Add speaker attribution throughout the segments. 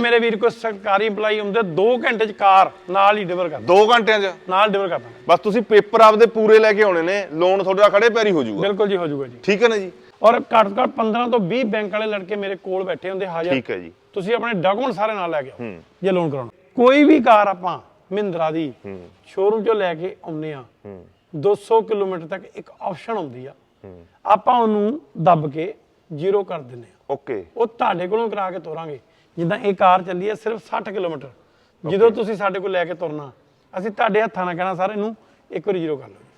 Speaker 1: ਮੇਰੇ ਵੀਰ ਕੋਈ ਸਰਕਾਰੀ ਅਪਲਾਈ ਹੁੰਦੇ 2 ਘੰਟੇ ਚ ਕਾਰ ਨਾਲ ਹੀ ਡਿਲੀਵਰ ਕਰ
Speaker 2: 2 ਘੰਟਿਆਂ 'ਚ?
Speaker 1: ਨਾਲ ਡਿਲੀਵਰ ਕਰ ਦਾਂਗੇ
Speaker 2: ਬਸ ਤੁਸੀਂ ਪੇਪਰ ਆਪਦੇ ਪੂਰੇ ਲੈ ਕੇ ਆਉਣੇ ਨੇ ਲੋਨ ਤੁਹਾਡਾ ਖੜੇ ਪੈਰੀ ਹੋ ਜਾਊਗਾ।
Speaker 1: ਬਿਲਕੁਲ ਜੀ ਹੋ ਜਾਊਗਾ ਜੀ।
Speaker 2: ਠੀਕ ਹੈ ਨਾ ਜੀ?
Speaker 1: ਔਰ ਘੱਟ ਤੋਂ ਘੱਟ 15 ਤੋਂ 20 ਬੈਂਕ ਵਾਲੇ ਲੜਕੇ ਮੇਰੇ ਕੋਲ ਬੈਠੇ ਹੁੰਦੇ ਹਾਜ਼ਰ।
Speaker 2: ਠੀਕ ਹੈ ਜੀ।
Speaker 1: ਤੁਸੀਂ ਆਪਣੇ ਡਾਕੂਮੈਂਟ ਸਾਰੇ ਨਾਲ ਲੈ ਕੇ ਆਓ ਜੇ ਲੋਨ ਕਰਾਉਣਾ। ਕੋਈ ਵੀ ਕਾਰ ਆਪਾਂ ਮਹਿੰਦਰਾ ਦੀ ਸ਼ੋਰੂਮ ਚੋਂ ਲੈ ਕੇ ਆਉਂਦੇ ਆ 200 ਕਿਲੋਮੀਟਰ ਤੱਕ ਇੱਕ ਆਪਸ਼ਨ ਹੁੰਦੀ ਆ। ਆਪਾਂ ਉਹਨੂੰ ਦੱਬ ਕੇ ਜ਼ੀਰੋ ਕਰ ਦਿੰਦੇ ਆ
Speaker 2: ਓਕੇ।
Speaker 1: ਉਹ ਤੁਹਾਡੇ ਕੋਲੋਂ ਕਰਾ ਕੇ ਤੋਰਾਂਗੇ। ਜਿੱਦਾਂ ਇਹ ਕਾਰ ਚੱਲੀ ਹੈ ਸਿਰਫ 60 ਕਿਲੋਮੀਟਰ। ਜਦੋਂ ਤੁਸੀਂ ਸਾਡੇ ਕੋਲ ਲੈ ਕੇ ਤੁਰਨਾ ਅਸੀਂ ਤੁਹਾਡੇ ਹੱਥਾਂ ਨਾਲ ਕਹਿਣਾ ਸਰ ਇਹਨੂੰ ਇੱਕ ਵਾਰੀ ਜ਼ੀਰੋ ਕਰ ਲਓ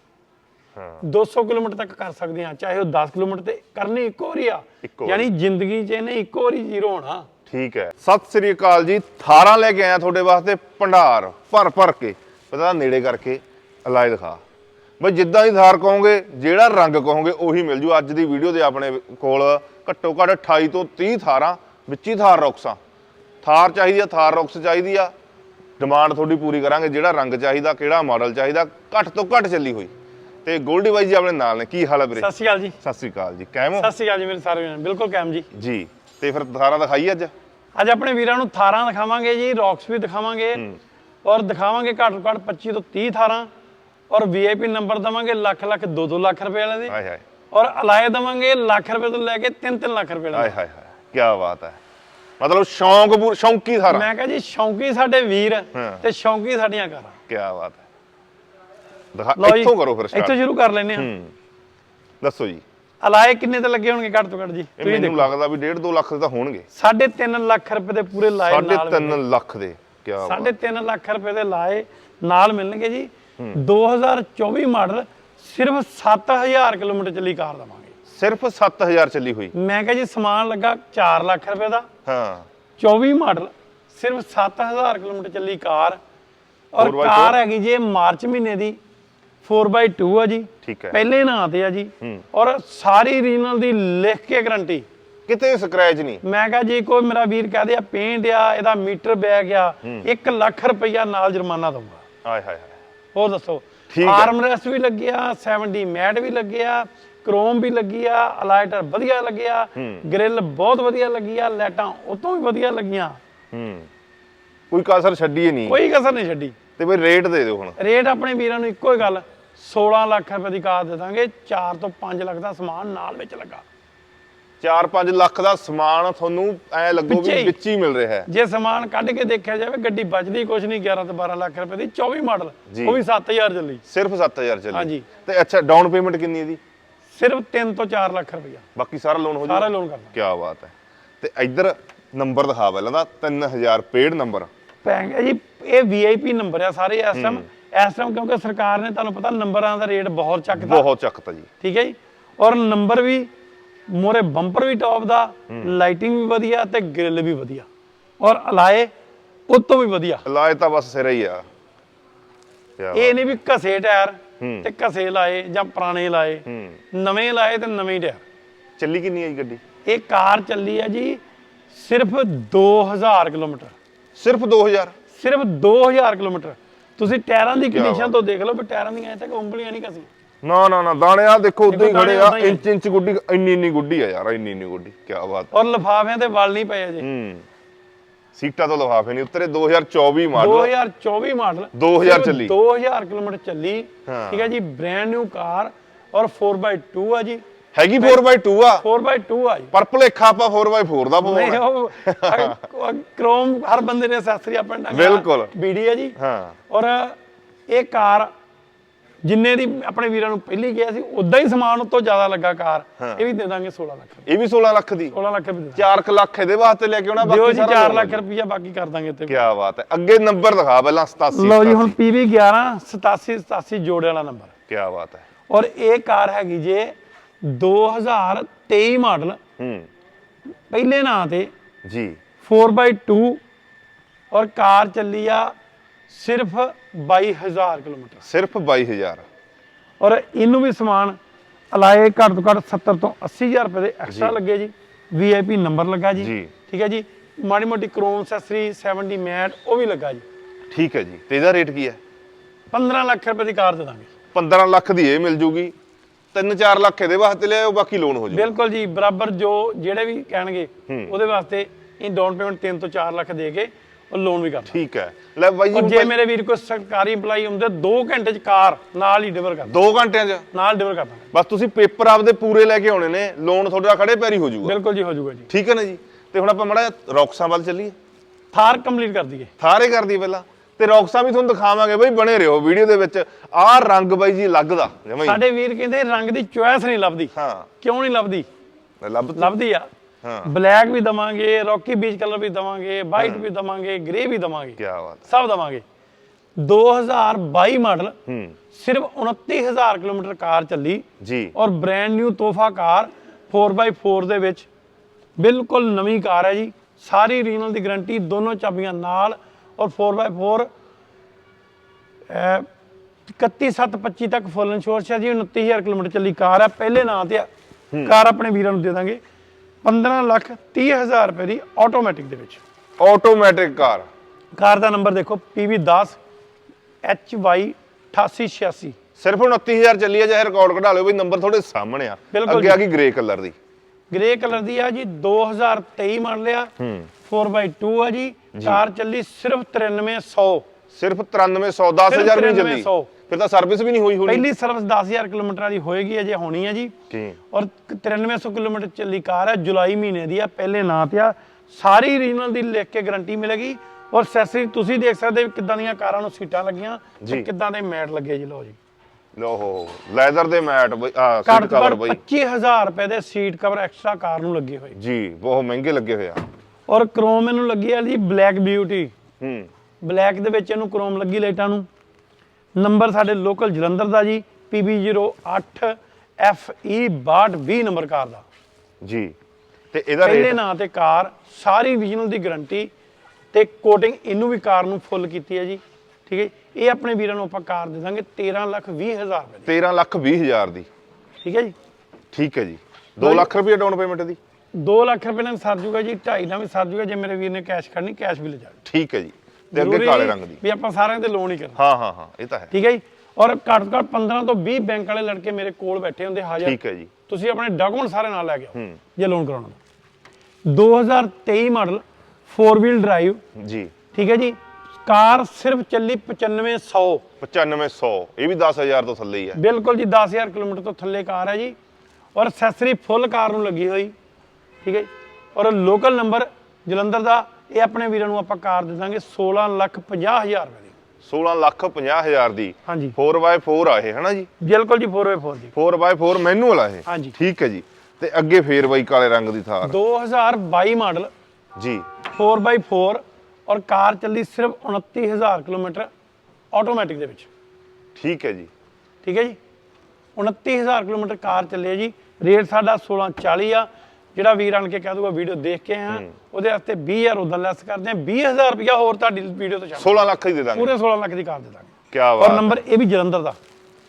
Speaker 2: ਹਾਂ।
Speaker 1: 200 ਕਿਲੋਮੀਟਰ ਤੱਕ ਕਰ ਸਕਦੇ ਆ ਚਾਹੇ ਉਹ 10 ਕਿਲੋਮੀਟਰ ਤੇ ਕਰਨੀ ਇੱਕੋ ਵਾਰੀ ਆ ਯਾਨੀ ਜ਼ਿੰਦਗੀ 'ਚ ਇਹਨੇ ਇੱਕੋ ਵਾਰੀ ਜ਼ੀਰੋ ਹੋਣਾ।
Speaker 2: ਠੀਕ ਹੈ। ਸਤਿ ਸ੍ਰੀ ਅਕਾਲ ਜੀ। ਥਾਰਾਂ ਲੈ ਕੇ ਆਇਆ ਤੁਹਾਡੇ ਵਾਸਤੇ ਭੰਡਾਰ ਭਰ ਭਰ ਕੇ। ਪਤਾ ਨੇੜੇ ਕਰਕੇ ਅਲਾਈ ਦਿਖਾ। ਬਈ ਜਿੱਦਾਂ ਦੀ ਥਾਰ ਕਹੋਗੇ ਜਿਹੜਾ ਰੰਗ ਕਹੋਗੇ ਉਹੀ ਮਿਲ ਜੂ। ਅੱਜ ਦੀ ਵੀਡੀਓ ਦੇ ਆਪਣੇ ਕੋਲ ਘੱਟੋ ਘੱਟ 28 ਤੋਂ 30 ਥਾਰਾਂ ਵਿੱਚ ਹੀ ਥਾਰ ਰੌਕਸਾਂ। ਥਾਰ ਚਾਹੀਦੀ ਆ ਥਾਰ ਰੌਕਸ ਚਾਹੀਦੀ ਆ। ਡਿਮਾਂਡ ਤੁਹਾਡੀ ਪੂਰੀ ਕਰਾਂਗੇ ਜਿਹੜਾ ਰੰਗ ਚਾਹੀਦਾ ਕਿਹੜਾ ਮਾਡਲ ਚਾਹੀਦਾ ਘੱਟ ਤੋਂ ਘੱਟ ਚੱਲੀ ਹੋਈ। ਤੇ ਗੋਲਡੀ ਬਾਈ ਜੀ ਆਪਣੇ ਨਾਲ ਨੇ ਕੀ ਹਾਲ ਹੈ ਵੀਰੇ?
Speaker 1: ਸਤਿ ਸ਼੍ਰੀ ਅਕਾਲ ਜੀ।
Speaker 2: ਸਤਿ ਸ੍ਰੀ ਅਕਾਲ ਜੀ ਕਾਇਮ ਹੋ?
Speaker 1: ਸਤਿ ਸ਼੍ਰੀ ਅਕਾਲ ਜੀ ਮੇਰੇ ਸਾਰੇ ਵੀਰਾਂ ਨੂੰ। ਬਿਲਕੁਲ ਕਾਇਮ ਜੀ।
Speaker 2: ਜੀ ਤੇ ਫਿਰ ਥਾਰਾਂ ਦਿਖਾਈ ਅੱਜ?
Speaker 1: ਅੱਜ ਆਪਣੇ ਵੀਰਾਂ ਨੂੰ ਥਾਰਾਂ ਦਿਖਾਵਾਂਗੇ ਜੀ ਰੌਕਸ ਵੀ ਦਿਖਾਵਾਂਗੇ। ਔਰ ਦਿਖਾਵਾਂਗੇ ਘੱਟ ਤੋਂ ਘੱਟ 25 ਤੋਂ 30 ਥਾਰਾਂ। ਔਰ ਵੀਆਈਪੀ ਨੰਬਰ ਦਵਾਂਗੇ ਲੱਖ ਲੱਖ 2-2 ਲੱਖ ਰੁਪਏ ਵਾਲੇ ਦੇ।
Speaker 2: ਹਾਏ ਹਾਏ।
Speaker 1: ਔਰ ਅਲਾਏ ਦਵਾਂਗੇ ਲੱਖ ਰੁਪਏ ਤੋਂ ਲੈ ਕੇ 3-3 ਲੱਖ ਰੁਪਏ ਵਾਲੇ।
Speaker 2: ਹਾਏ ਹਾਏ ਹਾਏ ਕੀ ਬਾਤ ਹੈ। ਮਤਲਬ ਸ਼ੌਂਕ ਪੂਰ ਸ਼ੌਂਕੀ ਸਾਰਾ।
Speaker 1: ਮੈਂ ਕਹਾਂ ਜੀ ਸ਼ੌਂਕੀ ਸਾਡੇ ਵੀਰ
Speaker 2: ਹਾਂ।
Speaker 1: ਤੇ ਸ਼ੌਂਕੀ ਸਾਡੀਆਂ ਕਾਰਾਂ।
Speaker 2: ਕੀ ਬਾਤ ਹੈ। ਦਿਖਾ
Speaker 1: ਲਓ ਜੀ
Speaker 2: ਇੱਥੋਂ ਕਰੋ ਫਿਰ
Speaker 1: ਇੱਥੋਂ
Speaker 2: ਸਟਾਰਟ
Speaker 1: ਸ਼ੁਰੂ ਕਰ ਲੈਨੇ ਆ
Speaker 2: ਹੂੰ। ਦੱਸੋ ਜੀ।
Speaker 1: ਅਲਾਏ ਕਿੰਨੇ ਤੇ ਲੱਗੇ ਹੋਣਗੇ ਘੱਟ ਤੋਂ ਘੱਟ ਜੀ?
Speaker 2: ਇਹ
Speaker 1: ਤੁਸੀਂ
Speaker 2: ਮੈਨੂੰ ਲੱਗਦਾ ਵੀ 1.5 2 ਲੱਖ ਦੇ ਤਾਂ ਹੋਣਗੇ।
Speaker 1: ਸਾਢੇ 3 ਲੱਖ ਰੁਪਏ ਦੇ ਪੂਰੇ ਲਾਏ ਨਾਲ
Speaker 2: 3.5 ਲੱਖ ਦੇ। ਕੀ ਬਾਤ।
Speaker 1: ਸਾਢੇ 3 ਲੱਖ ਰੁਪਏ ਦੇ ਲਾਏ ਨਾਲ ਮਿਲਣਗੇ ਜੀ। 2024 ਮਾਡਲ ਸਿਰਫ 7000 ਕਿਲੋਮੀਟਰ ਚੱਲੀ ਕਾਰ ਦਵਾਂਗੇ
Speaker 2: ਸਿਰਫ 7000 ਚੱਲੀ ਹੋਈ।
Speaker 1: ਮੈਂ ਕਹਾਂ ਜੀ ਸਮਾਨ ਲੱਗਾ 4 ਲੱਖ ਰੁਪਏ ਦਾ।
Speaker 2: ਹਾਂ।
Speaker 1: 24 ਮਾਡਲ ਸਿਰਫ 7000 ਕਿਲੋਮੀਟਰ ਚੱਲੀ ਕਾਰ। ਔਰ
Speaker 2: 4x2
Speaker 1: ਕਾਰ ਹੈਗੀ ਜੀ ਮਾਰਚ ਮਹੀਨੇ ਦੀ। 4x2 ਆ ਜੀ।
Speaker 2: ਠੀਕ ਹੈ।
Speaker 1: ਪਹਿਲੇ ਨਾਂ ਤੇ ਆ ਜੀ। ਔਰ ਸਾਰੀ ਰੀਨਲ ਦੀ ਲਿਖ ਕੇ ਗਰੰਟੀ
Speaker 2: ਕਿਤੇ ਸਕ੍ਰੈਚ ਨਹੀਂ।
Speaker 1: ਮੈਂ ਕਹਾਂ ਜੀ ਕੋਈ ਮੇਰਾ ਵੀਰ ਕਹਦੇ ਆ ਪੇਂਟ ਆ ਇਹਦਾ ਮੀਟਰ ਬੈਗ ਆ 1 ਲੱਖ ਰੁਪਈਆ ਨਾਲ ਜੁਰਮਾਨਾ ਦਊਗਾ।
Speaker 2: ਹਾਏ ਹਾਏ ਹਾਏ।
Speaker 1: ਹੋਰ ਦੱਸੋ। ਆਰਮ ਰੈਸਟ ਵੀ ਲੱਗਿਆ 70 ਮੈਟ ਵੀ ਲੱਗਿਆ ਕ੍ਰੋਮ ਵੀ ਲੱਗੀ ਆ ਅਲਾਈਟਰ ਵਧੀਆ ਲੱਗਿਆ ਗ੍ਰਿਲ ਬਹੁਤ ਵਧੀਆ ਲੱਗੀ ਆ ਲਾਈਟਾਂ ਉਹ ਤੋਂ ਵੀ ਵਧੀਆ ਲੱਗੀਆਂ।
Speaker 2: ਹੂੰ। ਕੋਈ ਕਸਰ ਛੱਡੀ ਨਹੀਂ।
Speaker 1: ਕੋਈ ਕਸਰ ਨਹੀਂ ਛੱਡੀ।
Speaker 2: ਤੇ ਬਈ ਰੇਟ ਦੇ ਦਿਓ ਹੁਣ।
Speaker 1: ਰੇਟ ਆਪਣੇ ਵੀਰਾਂ ਨੂੰ ਇੱਕੋ ਹੀ ਗੱਲ 16 ਲੱਖ ਰੁਪਏ ਦੀ ਕਾਰ ਦੇ ਦਾਂਗੇ 4 ਤੋਂ 5 ਲੱਖ ਦਾ ਸਮਾਨ ਨਾਲ ਵਿੱਚ ਲੱਗਾ।
Speaker 2: 4-5 ਲੱਖ ਦਾ ਸਮਾਨ ਤੁਹਾਨੂੰ ਐ ਲੱਗੋ ਵੀ। ਵਿੱਚ ਹੀ ਮਿਲ ਰਿਹਾ ਹੈ।
Speaker 1: ਜੇ ਸਮਾਨ ਕੱਢ ਕੇ ਦੇਖਿਆ ਜਾਵੇ ਗੱਡੀ ਬਚਦੀ ਕੁਛ ਨਹੀਂ 11 ਤੋਂ 12 ਲੱਖ ਰੁਪਏ ਦੀ 24 ਮਾਡਲ। ਉਹ ਵੀ 7000 ਚੱਲੀ।
Speaker 2: ਸਿਰਫ 7000 ਚੱਲੀ।
Speaker 1: ਹਾਂਜੀ।
Speaker 2: ਤੇ ਅੱਛਾ ਡਾਊਨ ਪੇਮੈਂਟ ਕਿੰਨੀ ਹੈ ਦੀ
Speaker 1: ਸਿਰਫ 3 ਤੋਂ 4 ਲੱਖ ਰੁਪਇਆ
Speaker 2: ਬਾਕੀ ਸਾਰਾ ਲੋਨ ਹੋ
Speaker 1: ਸਾਰਾ
Speaker 2: ਜਾਊਗਾ
Speaker 1: ਲੋਨ ਕਰਨਾ।
Speaker 2: ਕੀ ਬਾਤ ਹੈ। ਤੇ ਇੱਧਰ ਨੰਬਰ ਦਿਖਾ ਪਹਿਲਾਂ ਦਾ 3000 ਪੇਡ ਨੰਬਰ
Speaker 1: ਪੈਂਗ ਜੀ ਇਹ ਵੀਆਈਪੀ ਨੰਬਰ ਆ ਸਾਰੇ ਇਸ ਟਾਈਮ ਇਸ ਟਾਈਮ ਕਿਉਂਕਿ ਸਰਕਾਰ ਨੇ ਤੁਹਾਨੂੰ ਪਤਾ ਨੰਬਰਾਂ ਦਾ ਰੇਟ ਬਹੁਤ ਚੱਕਦਾ
Speaker 2: ਬਹੁਤ ਚੱਕਤਾ ਜੀ।
Speaker 1: ਠੀਕ ਹੈ ਜੀ? ਔਰ ਨੰਬਰ ਵੀ ਮੋਰੇ ਬੰਪਰ ਵੀ ਟੌਪ ਦਾ ਲਾਈਟਿੰਗ ਵੀ ਵਧੀਆ ਤੇ ਗ੍ਰਿਲ ਵੀ ਵਧੀਆ। ਔਰ ਅਲਾਏ ਉਹ ਤੋਂ ਵੀ ਵਧੀਆ।
Speaker 2: ਲਾਏ ਤਾਂ ਬਸ ਸਿਰ ਹੀ ਆ। ਕਿਆ
Speaker 1: ਇਹ ਨਹੀਂ ਵੀ ਘਸੇ ਟਾਇਰ। ਤੇ ਘਸੇ ਲਾਏ ਜਾਂ ਪੁਰਾਣੇ ਲਾਏ ਨਵੇਂ ਲਾਏ ਤੇ ਨਵੇਂ ਟਾਇਰ
Speaker 2: ਚੱਲੀ ਕਿੰਨੀ ਹੈ ਜੀ ਗੱਡੀ?
Speaker 1: ਇਹ ਕਾਰ ਚੱਲੀ ਹੈ ਜੀ ਸਿਰਫ 2000 ਕਿਲੋਮੀਟਰ।
Speaker 2: ਸਿਰਫ 2000
Speaker 1: ਸਿਰਫ 2000 ਕਿਲੋਮੀਟਰ। ਤੁਸੀਂ ਟਾਇਰਾਂ ਦੀ ਕੰਡੀਸ਼ਨ ਤੋਂ ਦੇਖ ਲਓ ਵੀ ਟਾਇਰਾਂ ਦੀਆਂ ਤੱਕ ਉਂਗਲੀਆਂ ਨਹੀਂ ਘਸੀ
Speaker 2: ਨਾ ਨਾ ਨਾ ਦਾਣੇ ਆ ਦੇਖੋ ਉਦਾਂ ਹੀ ਖੜੇ ਆ। ਇੰਚ ਇੰਚ ਗੁੱਡੀ ਇੰਨੀ ਇੰਨੀ ਗੁੱਡੀ ਆ ਯਾਰ ਇੰਨੀ ਇੰਨੀ ਗੁੱਡੀ। ਕੀ ਬਾਤ।
Speaker 1: ਔਰ ਲਿਫਾਫਿਆਂ ਤੇ ਵਲ ਨਹੀਂ ਪਏ ਅਜੇ।
Speaker 2: ਹੂੰ। ਸੀਟਾਂ ਤੋਂ ਲਿਫਾਫੇ ਨਹੀਂ ਉਤਰੇ 2024 ਮਾਡਲ।
Speaker 1: 2024 ਮਾਡਲ।
Speaker 2: 2000 ਚੱਲੀ।
Speaker 1: 2000 ਕਿਲੋਮੀਟਰ ਚੱਲੀ। ਠੀਕ ਹੈ ਜੀ ਬ੍ਰਾਂਡ ਨਿਊ ਕਾਰ ਔਰ 4x2 ਆ ਜੀ।
Speaker 2: ਹੈਗੀ 4x2 ਆ।
Speaker 1: 4x2 ਆ ਜੀ।
Speaker 2: ਪਰ ਭੁਲੇਖਾ ਆਪਾਂ 4x4 ਦਾ
Speaker 1: ਨਹੀਂ
Speaker 2: ਪਵਾਉਣਾ
Speaker 1: ਉਹ ਕ੍ਰੋਮ ਹਰ ਬੰਦੇ ਨੇ ਅਸੈਸਰੀ ਆਪਣੇ ਨਾਲ
Speaker 2: ਬਿਲਕੁਲ।
Speaker 1: ਬੀਡੀ ਹੈ ਜੀ।
Speaker 2: ਹਾਂ।
Speaker 1: ਔਰ ਇਹ ਕਾਰ ਜਿੰਨੇ ਦੀ ਆਪਣੇ ਵੀਰਾਂ ਨੂੰ ਪਹਿਲੀ ਗਿਆ ਸੀ ਉਦਾਂ ਹੀ ਸਮਾਨ ਉਤੋਂ ਜ਼ਿਆਦਾ ਲੱਗਾ ਕਾਰ। ਇਹ ਵੀ ਦੇ ਦਾਂਗੇ 16 ਲੱਖ।
Speaker 2: ਇਹ ਵੀ 16 ਲੱਖ ਦੀ?
Speaker 1: 16 ਲੱਖ ਦੇ
Speaker 2: 4 ਲੱਖ ਇਹਦੇ ਵਾਸਤੇ ਲੈ ਕੇ ਆਉਣਾ ਬਾਕੀ ਸਾਰਾ
Speaker 1: 4 ਲੱਖ ਰੁਪਇਆ ਬਾਕੀ ਕਰ ਦਾਂਗੇ ਤੇ
Speaker 2: ਕੀ ਬਾਤ ਹੈ। ਅੱਗੇ ਨੰਬਰ ਦਿਖਾ ਪਹਿਲਾਂ 87
Speaker 1: ਲਓ ਜੀ ਹੁਣ PV 11 87 87 ਜੋੜੇ ਵਾਲਾ ਨੰਬਰ।
Speaker 2: ਕੀ ਬਾਤ ਹੈ।
Speaker 1: ਔਰ ਇਹ ਕਾਰ ਹੈਗੀ ਜੇ 2023 ਮਾਡਲ।
Speaker 2: ਹੂੰ।
Speaker 1: ਪਹਿਲੇ ਨਾਂ ਤੇ
Speaker 2: ਜੀ।
Speaker 1: 4x2 ਔਰ ਕਾਰ ਚੱਲੀ ਆ ਸਿਰਫ 22000 ਕਿਲੋਮੀਟਰ।
Speaker 2: ਸਿਰਫ 22000
Speaker 1: ਔਰ ਇਹਨੂੰ ਵੀ ਸਮਾਨ ਅਲਾਏ ਘੱਟ ਤੋਂ ਘੱਟ 70 ਤੋਂ 80000 ਰੁਪਏ ਦੇ ਐਕਸਟਰਾ ਲੱਗੇ ਜੀ। ਵੀਆਈਪੀ ਨੰਬਰ ਲੱਗਾ ਜੀ। ਠੀਕ ਹੈ ਜੀ। ਮਾੜੀ ਮੋਟੀ ਕ੍ਰੋਮ ਐਕਸੈਸਰੀ 70 ਮੈਟ ਉਹ ਵੀ ਲੱਗਾ ਜੀ।
Speaker 2: ਠੀਕ ਹੈ ਜੀ। ਤੇ ਇਹਦਾ ਰੇਟ ਕੀ ਹੈ?
Speaker 1: 15 ਲੱਖ ਰੁਪਏ ਦੀ ਕਾਰ ਦੇ ਦਾਂਗੇ।
Speaker 2: 15 ਲੱਖ ਦੀ ਇਹ ਮਿਲ ਜੂਗੀ। 3-4 ਲੱਖ ਇਹਦੇ ਵਾਸਤੇ ਲਿਆਓ ਬਾਕੀ ਲੋਨ ਹੋ ਜੂ
Speaker 1: ਬਿਲਕੁਲ ਜੀ। ਬਰਾਬਰ ਜੋ ਜਿਹੜੇ ਵੀ ਕਹਿਣਗੇ ਉਹਦੇ ਵਾਸਤੇ ਇਹ ਡਾਊਨ ਪੇਮੈਂਟ 3 ਤੋਂ 4 ਲੱਖ ਦੇ ਕੇ ਉਹ ਲੋਨ ਵੀ ਕਰਦਾ
Speaker 2: ਠੀਕ ਹੈ। ਲੈ ਬਾਈ ਜੀ
Speaker 1: ਔਰ ਜੇ ਮੇਰੇ ਵੀਰ ਕੋਈ ਸਰਕਾਰੀ EMPLOYE ਹੁੰਦੇ 2 ਘੰਟੇ ਚ ਕਾਰ ਨਾਲ ਹੀ ਡਿਲੀਵਰ ਕਰਦਾ।
Speaker 2: ਦੋ ਘੰਟਿਆਂ 'ਚ?
Speaker 1: ਨਾਲ ਡਿਲੀਵਰ ਕਰਦਾ।
Speaker 2: ਬਸ ਤੁਸੀਂ ਪੇਪਰ ਆਪਦੇ ਪੂਰੇ ਲੈ ਕੇ ਆਉਣੇ ਨੇ ਲੋਨ ਤੁਹਾਡਾ ਖੜੇ ਪੈਰੀ ਹੋ ਜਾਊਗਾ।
Speaker 1: ਬਿਲਕੁਲ ਜੀ ਹੋ ਜਾਊਗਾ ਜੀ।
Speaker 2: ਠੀਕ ਹੈ ਨਾ ਜੀ? ਤੇ ਹੁਣ ਆਪਾਂ ਮੜਾ ਰੌਕਸਾਂ ਵੱਲ ਚੱਲੀਏ।
Speaker 1: ਥਾਰ ਕੰਪਲੀਟ ਕਰ ਦਈਏ।
Speaker 2: ਥਾਰੇ ਕਰਦੀ ਪਹਿਲਾਂ। ਤੇ ਰੌਕਸਾਂ ਵੀ ਤੁਹਾਨੂੰ ਦਿਖਾਵਾਂਗੇ ਬਈ ਬਣੇ ਰਹੋ ਵੀਡੀਓ ਦੇ ਵਿੱਚ। ਆਹ ਰੰਗ ਬਾਈ ਜੀ ਲੱਗਦਾ ਜਮਾਈ
Speaker 1: ਸਾਡੇ ਵੀਰ ਕਹਿੰਦੇ ਰੰਗ ਦੀ ਚੁਆਇਸ ਨਹੀਂ ਲੱਭਦੀ।
Speaker 2: ਹਾਂ।
Speaker 1: ਕਿਉਂ ਨਹੀਂ ਲੱਭਦੀ?
Speaker 2: ਲੱਭ
Speaker 1: ਲੱਭਦੀ ਆ। ਬਲੈਕ ਵੀ ਦਵਾਂਗੇ ਰੌਕੀ ਬੀਚ ਕਲਰ ਵੀ ਦਵਾਂਗੇ ਵਾਈਟ ਵੀ ਦਵਾਂਗੇ ਗ੍ਰੇ ਵੀ ਦਵਾਂਗੇ।
Speaker 2: ਕੀ ਬਾਤ
Speaker 1: ਸਭ ਦਵਾਂਗੇ। 2022 ਮਾਡਲ ਸਿਰਫ 29000 ਕਿਲੋਮੀਟਰ ਕਾਰ ਚੱਲੀ
Speaker 2: ਜੀ।
Speaker 1: ਔਰ ਬ੍ਰਾਂਡ ਨਿਊ ਤੋਹਫਾ ਕਾਰ 4x4 ਦੇ ਵਿੱਚ ਬਿਲਕੁਲ ਨਵੀਂ ਕਾਰ ਹੈ ਜੀ। ਸਾਰੀ ਰੀਜਨਲ ਦੀ ਗਾਰੰਟੀ ਦੋਨੋਂ ਚਾਬੀਆਂ ਨਾਲ ਔਰ 4x4 31725 ਤੱਕ ਫੁੱਲ ਇੰਸ਼ੋਰੈਂਸ ਹੈ ਜੀ। 29000 ਕਿਲੋਮੀਟਰ ਚੱਲੀ ਕਾਰ ਹੈ। ਪਹਿਲੇ ਨਾਂ ਤੇ ਆ। ਕਾਰ ਆਪਣੇ ਵੀਰਾਂ ਨੂੰ ਦੇ ਦਾਂਗੇ। 15 ਲੱਖ 30000 ਰੁਪਏ ਦੀ ਆਟੋਮੈਟਿਕ ਦੇ ਵਿੱਚ।
Speaker 2: ਆਟੋਮੈਟਿਕ ਕਾਰ।
Speaker 1: ਕਾਰ ਦਾ ਨੰਬਰ ਦੇਖੋ PV10 HY 8886
Speaker 2: ਸਿਰਫ 29000 ਚੱਲੀ ਹੈ ਚਾਹੇ ਰਿਕਾਰਡ ਕਢਾ ਲਿਓ ਬਈ ਨੰਬਰ ਤੁਹਾਡੇ ਸਾਹਮਣੇ ਆ।
Speaker 1: ਬਿਲਕੁਲ
Speaker 2: ਅੱਗੇ ਆ ਗਈ ਗ੍ਰੇ ਕਲਰ ਦੀ।
Speaker 1: ਗ੍ਰੇ ਕਲਰ ਦੀ ਆ ਜੀ 2023 ਮਾਡਲ ਆ 4x2 ਆ ਜੀ ਕਾਰ ਚੱਲੀ ਸਿਰਫ 9300
Speaker 2: ਸਿਰਫ 9300 10000 ਵੀ ਨਹੀਂ ਚੱਲੀ।
Speaker 1: 9300
Speaker 2: ਫਿਰ ਤਾਂ ਸਰਵਿਸ ਵੀ ਨਹੀਂ ਹੋਈ ਹੋਣੀ।
Speaker 1: ਪਹਿਲੀ ਸਰਵਿਸ 10000 ਕਿਲੋਮੀਟਰ ਦੀ ਹੋਏਗੀ ਅਜੇ ਹੋਣੀ ਹੈ ਜੀ।
Speaker 2: ਕੀ
Speaker 1: ਔਰ 9300 ਕਿਲੋਮੀਟਰ ਚੱਲੀ ਕਾਰ ਹੈ ਜੁਲਾਈ ਮਹੀਨੇ ਦੀ ਆ ਪਹਿਲੇ ਨਾਂ ਤੇ ਆ। ਸਾਰੀ ਰੀਜਨਲ ਦੀ ਲਿਖ ਕੇ ਗਾਰੰਟੀ ਮਿਲੇਗੀ। ਔਰ ਸੈਸਰੀ ਤੁਸੀਂ ਦੇਖ ਸਕਦੇ ਹੋ ਕਿੱਦਾਂ ਦੀਆਂ ਕਾਰਾਂ ਨੂੰ ਸੀਟਾਂ ਲੱਗੀਆਂ। ਤੇ ਕਿੱਦਾਂ ਦੇ ਮੈਟ ਲੱਗੇ ਜੀ ਲਓ ਜੀ।
Speaker 2: ਲੋ ਹੋ ਲੈਦਰ ਦੇ ਮੈਟ ਬਈ ਆ
Speaker 1: ਘੱਟ
Speaker 2: ਸੀਟ ਕਵਰ ਬਈ।
Speaker 1: 25000 ਰੁਪਏ ਦੇ ਸੀਟ ਕਵਰ ਐਕਸਟਰਾ ਕਾਰ ਨੂੰ ਲੱਗੇ ਹੋਏ।
Speaker 2: ਜੀ ਬਹੁਤ ਮਹਿੰਗੇ ਲੱਗੇ ਹੋਏ ਆ।
Speaker 1: ਔਰ ਕ੍ਰੋਮ ਇਹਨੂੰ ਲੱਗੀ ਆ ਜੀ ਬਲੈਕ ਬਿਊਟੀ
Speaker 2: ਹੂੰ।
Speaker 1: ਬਲੈਕ ਦੇ ਵਿੱਚ ਇਹਨੂੰ ਕ੍ਰੋਮ ਲੱਗੀ ਲਾਈਟਾਂ ਨੂੰ। ਨੰਬਰ ਸਾਡੇ ਲੋਕਲ ਜਲੰਧਰ ਦਾ ਜੀ PB08 FE 6220 ਨੰਬਰ ਕਾਰ ਦਾ।
Speaker 2: ਜੀ ਤੇ ਇਹਦਾ
Speaker 1: ਪਹਿਲੇ
Speaker 2: ਰੇਟ?
Speaker 1: ਨਾਂ ਤੇ ਕਾਰ ਸਾਰੀ ਓਰੀਜਨਲ ਦੀ ਗਾਰੰਟੀ ਤੇ ਕੋਟਿੰਗ ਇਹਨੂੰ ਵੀ ਕਾਰ ਨੂੰ ਫੁੱਲ ਕੀਤੀ ਹੈ ਜੀ। ਠੀਕ ਹੈ ਇਹ ਆਪਣੇ ਵੀਰਾਂ ਨੂੰ ਆਪਾਂ ਕਾਰ ਦੇ ਦਾਂਗੇ 13 ਲੱਖ 20 ਹਜ਼ਾਰ ਰੁਪਏ ਦੀ।
Speaker 2: 13 ਲੱਖ 20 ਹਜ਼ਾਰ ਦੀ।
Speaker 1: ਠੀਕ ਹੈ ਜੀ?
Speaker 2: ਠੀਕ ਹੈ ਜੀ। 2 ਲੱਖ ਰੁਪਏ ਡਾਊਨ ਪੇਮੈਂਟ ਦੀ।
Speaker 1: 2 ਲੱਖ ਰੁਪਏ ਨਾਲ ਸਰ ਜੂਗਾ ਜੀ 2.5 ਨਾਲ ਵੀ ਸਰ ਜੂਗਾ ਜੇ ਮੇਰੇ ਵੀਰ ਨੇ ਕੈਸ਼ ਕਰਨੀ ਕੈਸ਼ ਵੀ ਲੈ ਜਾਓ
Speaker 2: ਠੀਕ ਹੈ ਜੀ। ਤੇ ਅੱਗੇ ਕਾਲੇ ਰੰਗ ਦੀ।
Speaker 1: ਵੀ ਆਪਾਂ ਸਾਰਿਆਂ ਤੇ ਲੋਨ ਹੀ ਕਰਨਾ।
Speaker 2: ਹਾਂ ਹਾਂ ਹਾਂ ਇਹ ਤਾਂ ਹੈ।
Speaker 1: ਠੀਕ ਹੈ ਜੀ? ਔਰ ਘੱਟ ਘੱਟ 15 ਤੋਂ 20 ਬੈਂਕ ਵਾਲੇ ਲੜਕੇ ਮੇਰੇ ਕੋਲ ਬੈਠੇ ਹੁੰਦੇ ਹਾਜ਼ਰ।
Speaker 2: ਠੀਕ ਹੈ ਜੀ।
Speaker 1: ਤੁਸੀਂ ਆਪਣੇ ਡਾਕੂਮੈਂਟ ਸਾਰੇ ਨਾਲ ਲੈ ਕੇ ਆਓ। ਜੇ ਲੋਨ ਕਰਾਉਣਾ 2023 ਮਾਡਲ 4 ਵੀਲ ਡਰਾਈਵ
Speaker 2: ਜੀ।
Speaker 1: ਠੀਕ ਹੈ ਜੀ? ਕਾਰ ਸਿਰਫ ਚੱਲੀ 9500
Speaker 2: 9500 ਇਹ ਵੀ 10000 ਤੋਂ ਥੱਲੇ ਹੀ ਹੈ।
Speaker 1: ਬਿਲਕੁਲ ਜੀ 10000 ਕਿਲੋਮੀਟਰ ਤੋਂ ਥੱਲੇ ਕਾਰ ਹੈ ਜੀ। ਔਰ ਅਸੈਸਰੀ ਫੁੱਲ ਕਾਰ ਨੂੰ ਲੱਗੀ ਹੋਈ। ਠੀਕ ਹੈ ਔਰ ਲੋਕਲ ਨੰਬਰ ਜਲੰਧਰ ਦਾ ਇਹ ਆਪਣੇ ਵੀਰਾਂ ਨੂੰ ਆਪਾਂ ਕਾਰ ਦੇ ਦਾਂਗੇ 16 ਲੱਖ 50 ਹਜ਼ਾਰ ਰੁਪਏ ਦੀ।
Speaker 2: 16 ਲੱਖ 50 ਹਜ਼ਾਰ ਦੀ।
Speaker 1: ਹਾਂਜੀ।
Speaker 2: 4x4 ਆ ਇਹ ਹਨਾ ਜੀ?
Speaker 1: ਬਿਲਕੁਲ ਜੀ 4x4 ਜੀ।
Speaker 2: 4x4 ਮੈਨੂਅਲ ਆ ਇਹ?
Speaker 1: ਹਾਂਜੀ।
Speaker 2: ਠੀਕ ਹੈ ਜੀ। ਤੇ ਅੱਗੇ ਫੇਰ ਬਾਈ ਕਾਲੇ ਰੰਗ ਦੀ ਥਾਰ।
Speaker 1: 2022 ਮਾਡਲ।
Speaker 2: ਜੀ।
Speaker 1: 4x4 ਔਰ ਕਾਰ ਚੱਲੀ ਸਿਰਫ 29000 ਕਿਲੋਮੀਟਰ ਆਟੋਮੈਟਿਕ ਦੇ ਵਿੱਚ।
Speaker 2: ਠੀਕ ਹੈ ਜੀ।
Speaker 1: ਠੀਕ ਹੈ ਜੀ? 29000 ਕਿਲੋਮੀਟਰ ਕਾਰ ਚੱਲੀ ਹੈ ਜੀ। ਰੇਟ ਸਾਡਾ 1640 ਆ। ਜਿਹੜਾ ਵੀਰ ਆਣ ਕੇ ਕਹਿ ਦੂਗਾ ਵੀਡੀਓ ਦੇਖ ਕੇ ਆ ਉਹਦੇ ਵਾਸਤੇ 20000 ਉਦੋਂ ਲੈਸ ਕਰਦੇ ਆ 20000 ਰੁਪਇਆ ਹੋਰ ਤੁਹਾਡੀ ਵੀਡੀਓ ਤੋਂ ਸ਼ਾਮਿਲ
Speaker 2: 16 ਲੱਖ ਹੀ ਦੇ ਦਾਂਗੇ।
Speaker 1: ਪੂਰੇ 16 ਲੱਖ ਦੀ ਕਾਰ ਦੇ ਦਾਂਗੇ
Speaker 2: ਕੀ
Speaker 1: ਔਰ
Speaker 2: ਬਾਤ
Speaker 1: ਨੰਬਰ ਇਹ ਵੀ ਜਲੰਧਰ ਦਾ।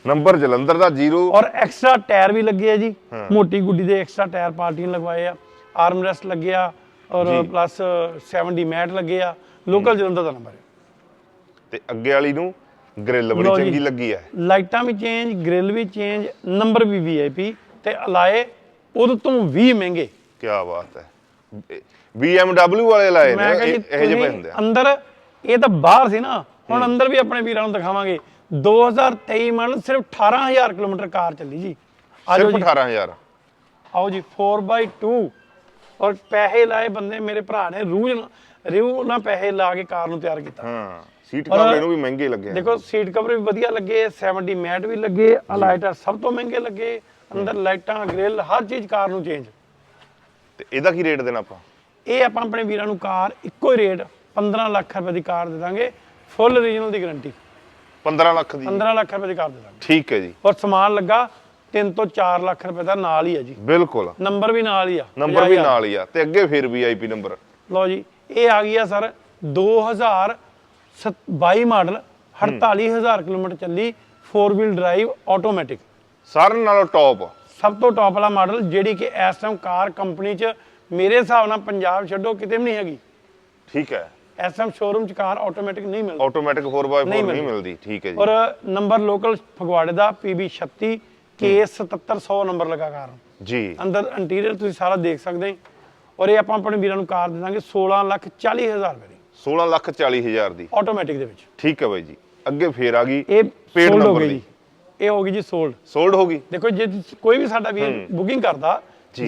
Speaker 2: ਨੰਬਰ ਜਲੰਧਰ ਦਾ 0
Speaker 1: ਔਰ ਐਕਸਟਰਾ ਟਾਇਰ ਵੀ ਲੱਗੇ ਆ ਜੀ। ਮੋਟੀ ਗੁੱਡੀ ਦੇ ਐਕਸਟਰਾ ਟਾਇਰ ਪਾਰਟੀਆਂ ਲਗਵਾਏ ਆ। ਆਰਮ ਰੈਸਟ ਲੱਗਿਆ ਔਰ। ਪਲੱਸ 70 ਮੈਟ ਲੱਗੇ ਆ। ਲੋਕਲ ਜਲੰਧਰ ਦਾ ਨੰਬਰ ਹੈ।
Speaker 2: ਤੇ ਅੱਗੇ ਵਾਲੀ ਨੂੰ ਗ੍ਰਿਲ ਬੜੀ। ਚੰਗੀ ਲੱਗੀ ਹੈ।
Speaker 1: ਲਾਈਟਾਂ ਵੀ ਚੇਂਜ ਗ੍ਰਿਲ ਵੀ ਚੇਂਜ ਨੰਬਰ ਵੀ ਵੀਆਈਪੀ ਤੇ ਅਲਾਏ ਉਹਦੇ ਤੋਂ ਵੀ ਮਹਿੰਗੇ।
Speaker 2: ਕੀ ਬਾਤ ਹੈ। BMW ਵਾਲੇ ਲਾਏ ਨੇ ਇਹ ਜਿਹੇ ਪਏ ਹੁੰਦੇ ਆ।
Speaker 1: ਅੰਦਰ ਇਹ ਤਾਂ ਬਾਹਰ ਸੀ ਨਾ ਹੁਣ ਅੰਦਰ ਵੀ ਆਪਣੇ ਵੀਰਾਂ ਨੂੰ ਦਿਖਾਵਾਂਗੇ। 2023 ਮਾਡਲ ਸਿਰਫ 18000 ਕਿਲੋਮੀਟਰ ਕਾਰ ਚੱਲੀ ਜੀ। ਆਜੋ ਜੀ।
Speaker 2: 18000
Speaker 1: ਆਓ ਜੀ 4x2 ਔਰ ਪੈਸੇ ਲਾਏ ਬੰਦੇ ਮੇਰੇ ਭਰਾ ਨੇ ਰੂਹ ਰੂਹ ਨਾਲ ਪੈਸੇ ਲਾ ਕੇ ਕਾਰ ਨੂੰ ਤਿਆਰ ਕੀਤਾ।
Speaker 2: ਹਾਂ ਸੀਟ ਕਵਰ ਇਹਨੂੰ ਵੀ ਮਹਿੰਗੇ ਲੱਗੇ।
Speaker 1: ਦੇਖੋ ਸੀਟ ਕਵਰ ਵੀ ਵਧੀਆ ਲੱਗੇ 70 ਮੈਟ ਵੀ ਲੱਗੇ ਅਲਾਈਟਰ ਸਭ ਤੋਂ ਮਹਿੰਗੇ ਲੱਗੇ। ਅੰਦਰ ਲਾਈਟਾਂ ਗ੍ਰਿਲ ਹਰ ਚੀਜ਼ ਕਾਰ ਨੂੰ ਚੇਂਜ
Speaker 2: ਤੇ ਇਹਦਾ ਕੀ ਰੇਟ ਦੇਣਾ ਆਪਾਂ?
Speaker 1: ਇਹ ਆਪਾਂ ਆਪਣੇ ਵੀਰਾਂ ਨੂੰ ਕਾਰ ਇੱਕੋ ਹੀ ਰੇਟ 15 ਲੱਖ ਰੁਪਏ ਦੀ ਕਾਰ ਦੇ ਦਾਂਗੇ ਫੁੱਲ ਰੀਜਨਲ ਦੀ ਗਾਰੰਟੀ
Speaker 2: 15 ਲੱਖ ਦੀ।
Speaker 1: 15 ਲੱਖ ਰੁਪਏ ਦੀ ਕਾਰ ਦੇ ਦਾਂਗੇ।
Speaker 2: ਠੀਕ ਹੈ ਜੀ।
Speaker 1: ਔਰ ਸਮਾਨ ਲੱਗਾ 3 ਤੋਂ 4 ਲੱਖ ਰੁਪਏ ਦਾ ਨਾਲ ਹੀ ਹੈ ਜੀ।
Speaker 2: ਬਿਲਕੁਲ।
Speaker 1: ਨੰਬਰ ਵੀ ਨਾਲ ਹੀ ਆ।
Speaker 2: ਨੰਬਰ ਵੀ
Speaker 1: 50,000
Speaker 2: ਨਾਲ ਹੀ ਆ ਤੇ ਅੱਗੇ ਫਿਰ ਵੀਆਈਪੀ ਨੰਬਰ।
Speaker 1: ਲਓ ਜੀ ਇਹ ਆ ਗਈ ਆ ਸਰ 2022 ਮਾਡਲ 48000 ਕਿਲੋਮੀਟਰ ਚੱਲੀ 4 ਵੀਲ ਡਰਾਈਵ ਆਟੋਮੈਟਿਕ
Speaker 2: ਸਾਰਿਆਂ ਨਾਲੋਂ ਟੌਪ
Speaker 1: ਸਭ ਤੋਂ ਟੌਪ ਵਾਲਾ ਮਾਡਲ ਜਿਹੜੀ ਕਿ ਇਸ ਟਾਈਮ ਕਾਰ ਕੰਪਨੀ 'ਚ ਮੇਰੇ ਹਿਸਾਬ ਨਾਲ ਪੰਜਾਬ ਛੱਡੋ ਕਿਤੇ ਵੀ ਨਹੀਂ ਹੈਗੀ।
Speaker 2: ਠੀਕ ਹੈ।
Speaker 1: ਇਸ ਟਾਈਮ ਸ਼ੋਰੂਮ 'ਚ ਕਾਰ ਆਟੋਮੈਟਿਕ ਨਹੀਂ ਮਿਲਦੀ।
Speaker 2: ਆਟੋਮੈਟਿਕ 4x4
Speaker 1: ਨਹੀਂ ਮਿਲਦੀ।
Speaker 2: ਠੀਕ ਹੈ ਜੀ।
Speaker 1: ਔਰ ਨੰਬਰ ਲੋਕਲ ਫਗਵਾੜੇ ਦਾ PB36 K7700 ਨੰਬਰ ਲਗਾ ਕਾਰ।
Speaker 2: ਜੀ।
Speaker 1: ਅੰਦਰ ਇੰਟੀਰੀਅਰ ਤੁਸੀਂ ਸਾਰਾ ਦੇਖ ਸਕਦੇ ਹੋ। ਔਰ ਇਹ ਆਪਾਂ ਆਪਣੇ ਵੀਰਾਂ ਨੂੰ ਕਾਰ ਦੇ ਦਾਂਗੇ 16 ਲੱਖ 40 ਹਜ਼ਾਰ ਰੁਪਏ ਦੀ।
Speaker 2: 16 ਲੱਖ 40 ਹਜ਼ਾਰ ਦੀ।
Speaker 1: ਆਟੋਮੈਟਿਕ ਦੇ ਵਿੱਚ।
Speaker 2: ਠੀਕ ਹੈ ਬਾਈ ਜੀ। ਅੱਗੇ ਫੇਰ ਆ ਗਈ
Speaker 1: ਇਹ
Speaker 2: number
Speaker 1: ਗਈ
Speaker 2: ਦੀ।
Speaker 1: ਇਹ ਹੋ ਗਈ ਜੀ ਸੋਲਡ
Speaker 2: ਸੋਲਡ ਹੋ ਗਈ।
Speaker 1: ਦੇਖੋ ਜੇ ਕੋਈ ਵੀ ਸਾਡਾ ਵੀਰ ਬੁਕਿੰਗ ਕਰਦਾ
Speaker 2: ਜੀ।